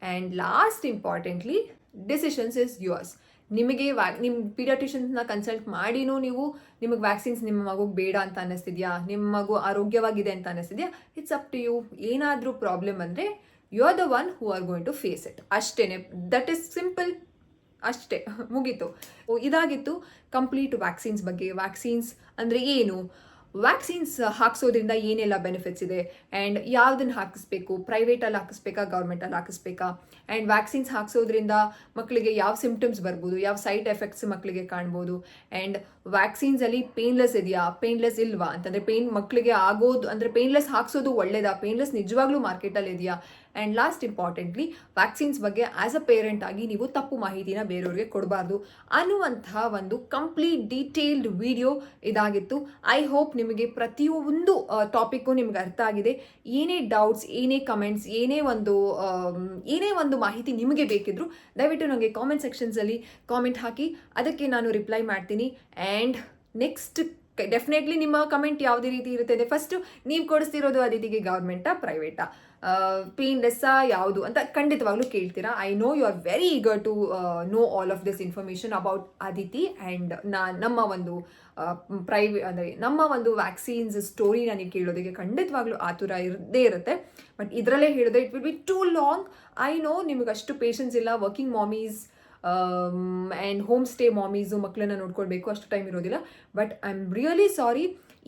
A: And last importantly decisions is yours ನಿಮಗೆ ವ್ಯಾ ನಿಮ್ಮ ಪೀಡಿಯಾಟಿಷನ್ಸ್ನ ಕನ್ಸಲ್ಟ್ ಮಾಡಿನೂ ನೀವು ನಿಮಗೆ ವ್ಯಾಕ್ಸಿನ್ಸ್ ನಿಮ್ಮ ಮಗುಗೆ ಬೇಡ ಅಂತ ಅನ್ನಿಸ್ತಿದ್ಯಾ? ನಿಮ್ಮ ಮಗು ಆರೋಗ್ಯವಾಗಿದೆ ಅಂತ ಅನ್ನಿಸ್ತಿದ್ಯಾ? ಇಟ್ಸ್ ಅಪ್ ಟು ಯು ಏನಾದರೂ ಪ್ರಾಬ್ಲಮ್ ಅಂದರೆ you are the one who are going to face it ಅಷ್ಟೇ ದಟ್ ಈಸ್ ಸಿಂಪಲ್ ಅಷ್ಟೇ. ಮುಗೀತು. ಇದಾಗಿತ್ತು. ಕಂಪ್ಲೀಟ್ ವ್ಯಾಕ್ಸಿನ್ಸ್ ಬಗ್ಗೆ. ವ್ಯಾಕ್ಸಿನ್ಸ್ ಅಂದರೆ ಏನು? ವ್ಯಾಕ್ಸಿನ್ಸ್ ಹಾಕ್ಸೋದ್ರಿಂದ ಏನೆಲ್ಲ ಬೆನಿಫಿಟ್ಸ್ ಇದೆ? ಆ್ಯಂಡ್ ಯಾವ್ದನ್ನ ಹಾಕಿಸ್ಬೇಕು? ಪ್ರೈವೇಟಲ್ಲಿ ಹಾಕಿಸ್ಬೇಕಾ? ಗೌರ್ಮೆಂಟಲ್ಲಿ ಹಾಕಿಸ್ಬೇಕಾ? ಆ್ಯಂಡ್ ವ್ಯಾಕ್ಸಿನ್ಸ್ ಹಾಕಿಸೋದ್ರಿಂದ ಮಕ್ಕಳಿಗೆ ಯಾವ ಸಿಮ್ಟಮ್ಸ್ ಬರ್ಬೋದು? ಯಾವ ಸೈಡ್ ಎಫೆಕ್ಟ್ಸ್ ಮಕ್ಕಳಿಗೆ ಕಾಣ್ಬೋದು? ಆ್ಯಂಡ್ ವ್ಯಾಕ್ಸಿನ್ಸಲ್ಲಿ ಪೇನ್ಲೆಸ್ ಇದೆಯಾ? ಪೇನ್ಲೆಸ್ ಇಲ್ವಾ? ಅಂತಂದರೆ ಪೇನ್ ಮಕ್ಕಳಿಗೆ ಆಗೋದು, ಅಂದರೆ ಪೇನ್ಲೆಸ್ ಹಾಕ್ಸೋದು ಒಳ್ಳೇದಾ? ಪೇನ್ಲೆಸ್ ನಿಜವಾಗ್ಲೂ ಮಾರ್ಕೆಟಲ್ಲಿ ಇದೆಯಾ? ಆ್ಯಂಡ್ ಲಾಸ್ಟ್ ಇಂಪಾರ್ಟೆಂಟ್ಲಿ ವ್ಯಾಕ್ಸಿನ್ಸ್ ಬಗ್ಗೆ ಆ್ಯಸ್ ಅ ಪೇರೆಂಟ್ ಆಗಿ ನೀವು ತಪ್ಪು ಮಾಹಿತಿನ ಬೇರೆಯವ್ರಿಗೆ ಕೊಡಬಾರ್ದು ಅನ್ನುವಂತಹ ಒಂದು ಕಂಪ್ಲೀಟ್ ಡೀಟೇಲ್ಡ್ ವಿಡಿಯೋ ಇದಾಗಿತ್ತು. ಐ ಹೋಪ್ ನಿಮಗೆ ಪ್ರತಿಯೊಂದು ಟಾಪಿಕ್ಕು ನಿಮ್ಗೆ ಅರ್ಥ ಆಗಿದೆ. ಏನೇ ಡೌಟ್ಸ್ ಏನೇ ಕಮೆಂಟ್ಸ್ ಏನೇ ಒಂದು ಏನೇ ಒಂದು ಮಾಹಿತಿ ನಿಮಗೆ ಬೇಕಿದ್ರು ದಯವಿಟ್ಟು ನನಗೆ ಕಾಮೆಂಟ್ ಸೆಕ್ಷನ್ಸಲ್ಲಿ ಕಾಮೆಂಟ್ ಹಾಕಿ. ಅದಕ್ಕೆ ನಾನು ರಿಪ್ಲೈ ಮಾಡ್ತೀನಿ. ಆ್ಯಂಡ್ ನೆಕ್ಸ್ಟ್ ಡೆಫಿನೆಟ್ಲಿ ನಿಮ್ಮ ಕಮೆಂಟ್ ಯಾವುದೇ ರೀತಿ ಇರುತ್ತೆ ಫಸ್ಟು ನೀವು ಕೊಡಿಸ್ತಿರೋದು ಅದಿತಿಗೆ ಗೌರ್ಮೆಂಟಾ ಪ್ರೈವೇಟಾ ಪೇನ್ಲೆಸ್ಸಾ ಯಾವುದು ಅಂತ ಖಂಡಿತವಾಗ್ಲೂ ಕೇಳ್ತೀರಾ. I know you are very eager to know all of this information about Aditi and ನಾ, ನಮ್ಮ ಒಂದು ಪ್ರೈವೇ ಅಂದರೆ ನಮ್ಮ ಒಂದು ವ್ಯಾಕ್ಸಿನ್ಸ್ ಸ್ಟೋರಿ ನನಗೆ ಕೇಳೋದಕ್ಕೆ ಖಂಡಿತವಾಗ್ಲೂ ಆತುರ ಇರದೇ ಇರುತ್ತೆ. ಬಟ್ ಇದರಲ್ಲೇ ಹೇಳಿದ್ರೆ it will be too long I know ನಿಮಗೆ ಅಷ್ಟು ಪೇಷನ್ಸ್ ಇಲ್ಲ. Working mommies and home stay mommies ಮಕ್ಕಳನ್ನ ನೋಡ್ಕೊಳ್ಬೇಕು, ಅಷ್ಟು ಟೈಮ್ ಇರೋದಿಲ್ಲ. But I am really sorry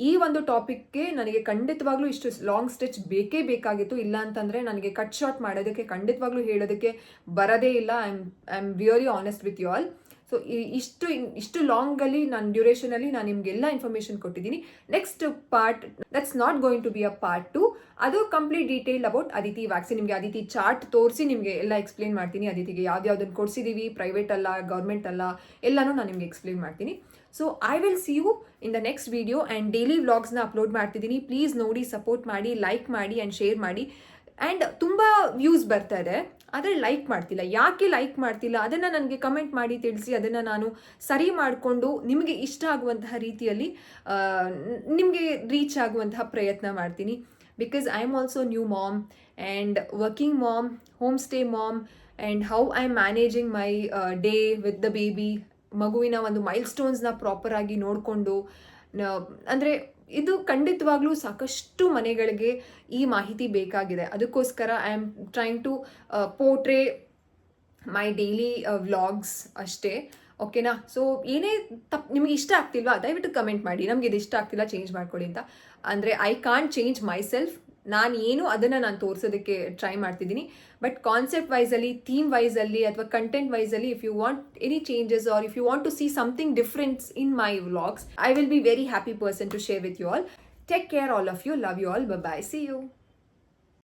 A: ಈ ಒಂದು ಟಾಪಿಕ್ಗೆ ನನಗೆ ಖಂಡಿತವಾಗ್ಲೂ ಇಷ್ಟು ಲಾಂಗ್ ಸ್ಟೆಚ್ ಬೇಕೇ ಬೇಕಾಗಿತ್ತು. ಇಲ್ಲ ಅಂತಂದರೆ ನನಗೆ ಕಟ್ ಶಾರ್ಟ್ ಮಾಡೋದಕ್ಕೆ ಖಂಡಿತವಾಗ್ಲೂ ಹೇಳೋದಕ್ಕೆ ಬರೋದೇ ಇಲ್ಲ. I am I am really honest with you all. So ಇಷ್ಟು ಇಷ್ಟು ಲಾಂಗಲ್ಲಿ ನಾನು ಡ್ಯೂರೇಷನಲ್ಲಿ ನಾನು ನಿಮಗೆಲ್ಲ ಇನ್ಫಾರ್ಮೇಷನ್ ಕೊಟ್ಟಿದ್ದೀನಿ. Next part, that's not going to be a part two. ಅದು complete detail about Aditi vaccine ನಿಮಗೆ ಅದಿತಿ ಚಾರ್ಟ್ ತೋರಿಸಿ ನಿಮಗೆ ಎಲ್ಲ ಎಕ್ಸ್ಪ್ಲೇನ್ ಮಾಡ್ತೀನಿ. ಅದಿತಿಗೆ ಯಾವ್ದ್ಯಾವ್ದನ್ನು ಕೊಡಿಸಿದ್ದೀವಿ ಪ್ರೈವೇಟ್ ಅಲ್ಲ ಗೌರ್ಮೆಂಟ್ ಅಲ್ಲ ಎಲ್ಲನೂ ನಾನು ನಿಮಗೆ ಎಕ್ಸ್ಪ್ಲೇನ್ ಮಾಡ್ತೀನಿ. So I will see you in the next video and daily ವ್ಲಾಗ್ಸ್ನ upload ಮಾಡ್ತಿದ್ದೀನಿ. ಪ್ಲೀಸ್ ನೋಡಿ ಸಪೋರ್ಟ್ ಮಾಡಿ ಲೈಕ್ ಮಾಡಿ ಆ್ಯಂಡ್ ಶೇರ್ ಮಾಡಿ. ಆ್ಯಂಡ್ ತುಂಬ ವ್ಯೂಸ್ ಬರ್ತಾ ಇದೆ. ಆದರೆ ಲೈಕ್ ಮಾಡ್ತಿಲ್ಲ. ಯಾಕೆ ಲೈಕ್ ಮಾಡ್ತಿಲ್ಲ? ಅದನ್ನು ನನಗೆ ಕಮೆಂಟ್ ಮಾಡಿ ತಿಳಿಸಿ. ಅದನ್ನು ನಾನು ಸರಿ ಮಾಡಿಕೊಂಡು ನಿಮಗೆ ಇಷ್ಟ ಆಗುವಂತಹ ರೀತಿಯಲ್ಲಿ ನಿಮಗೆ ರೀಚ್ ಆಗುವಂತಹ ಪ್ರಯತ್ನ ಮಾಡ್ತೀನಿ. Because I am also new mom and working mom home stay mom and how I am managing my day with the baby ಮಗುವಿನ ಒಂದು ಮೈಲ್ ಸ್ಟೋನ್ಸ್ನ ಪ್ರಾಪರಾಗಿ ನೋಡಿಕೊಂಡು ಅಂದರೆ ಇದು ಖಂಡಿತವಾಗ್ಲೂ ಸಾಕಷ್ಟು ಮನೆಗಳಿಗೆ ಈ ಮಾಹಿತಿ ಬೇಕಾಗಿದೆ. ಅದಕ್ಕೋಸ್ಕರ I am trying to portray my daily vlogs ಅಷ್ಟೇ. ಓಕೆನಾ ಸೊ ಏನೇ ತಪ್ಪು ನಿಮಗೆ ಇಷ್ಟ ಆಗ್ತಿಲ್ವಾ? ದಯವಿಟ್ಟು ಕಮೆಂಟ್ ಮಾಡಿ. ನಮಗೆ ಇದು ಇಷ್ಟ ಆಗ್ತಿಲ್ಲ ಚೇಂಜ್ ಮಾಡ್ಕೊಳ್ಳಿ ಅಂತ. ಅಂದರೆ I can't change myself ನಾನು ಏನು ಅದನ್ನು ನಾನು ತೋರಿಸೋದಕ್ಕೆ ಟ್ರೈ ಮಾಡ್ತಿದ್ದೀನಿ. ಬಟ್ ಕಾನ್ಸೆಪ್ಟ್ ವೈಸಲ್ಲಿ ಥೀಮ್ ವೈಸಲ್ಲಿ ಅಥವಾ content ವೈಸಲ್ಲಿ if you want any changes or if you want to see something differents in my vlogs I will be very happy person to share with you all take care all of you love you all bye see you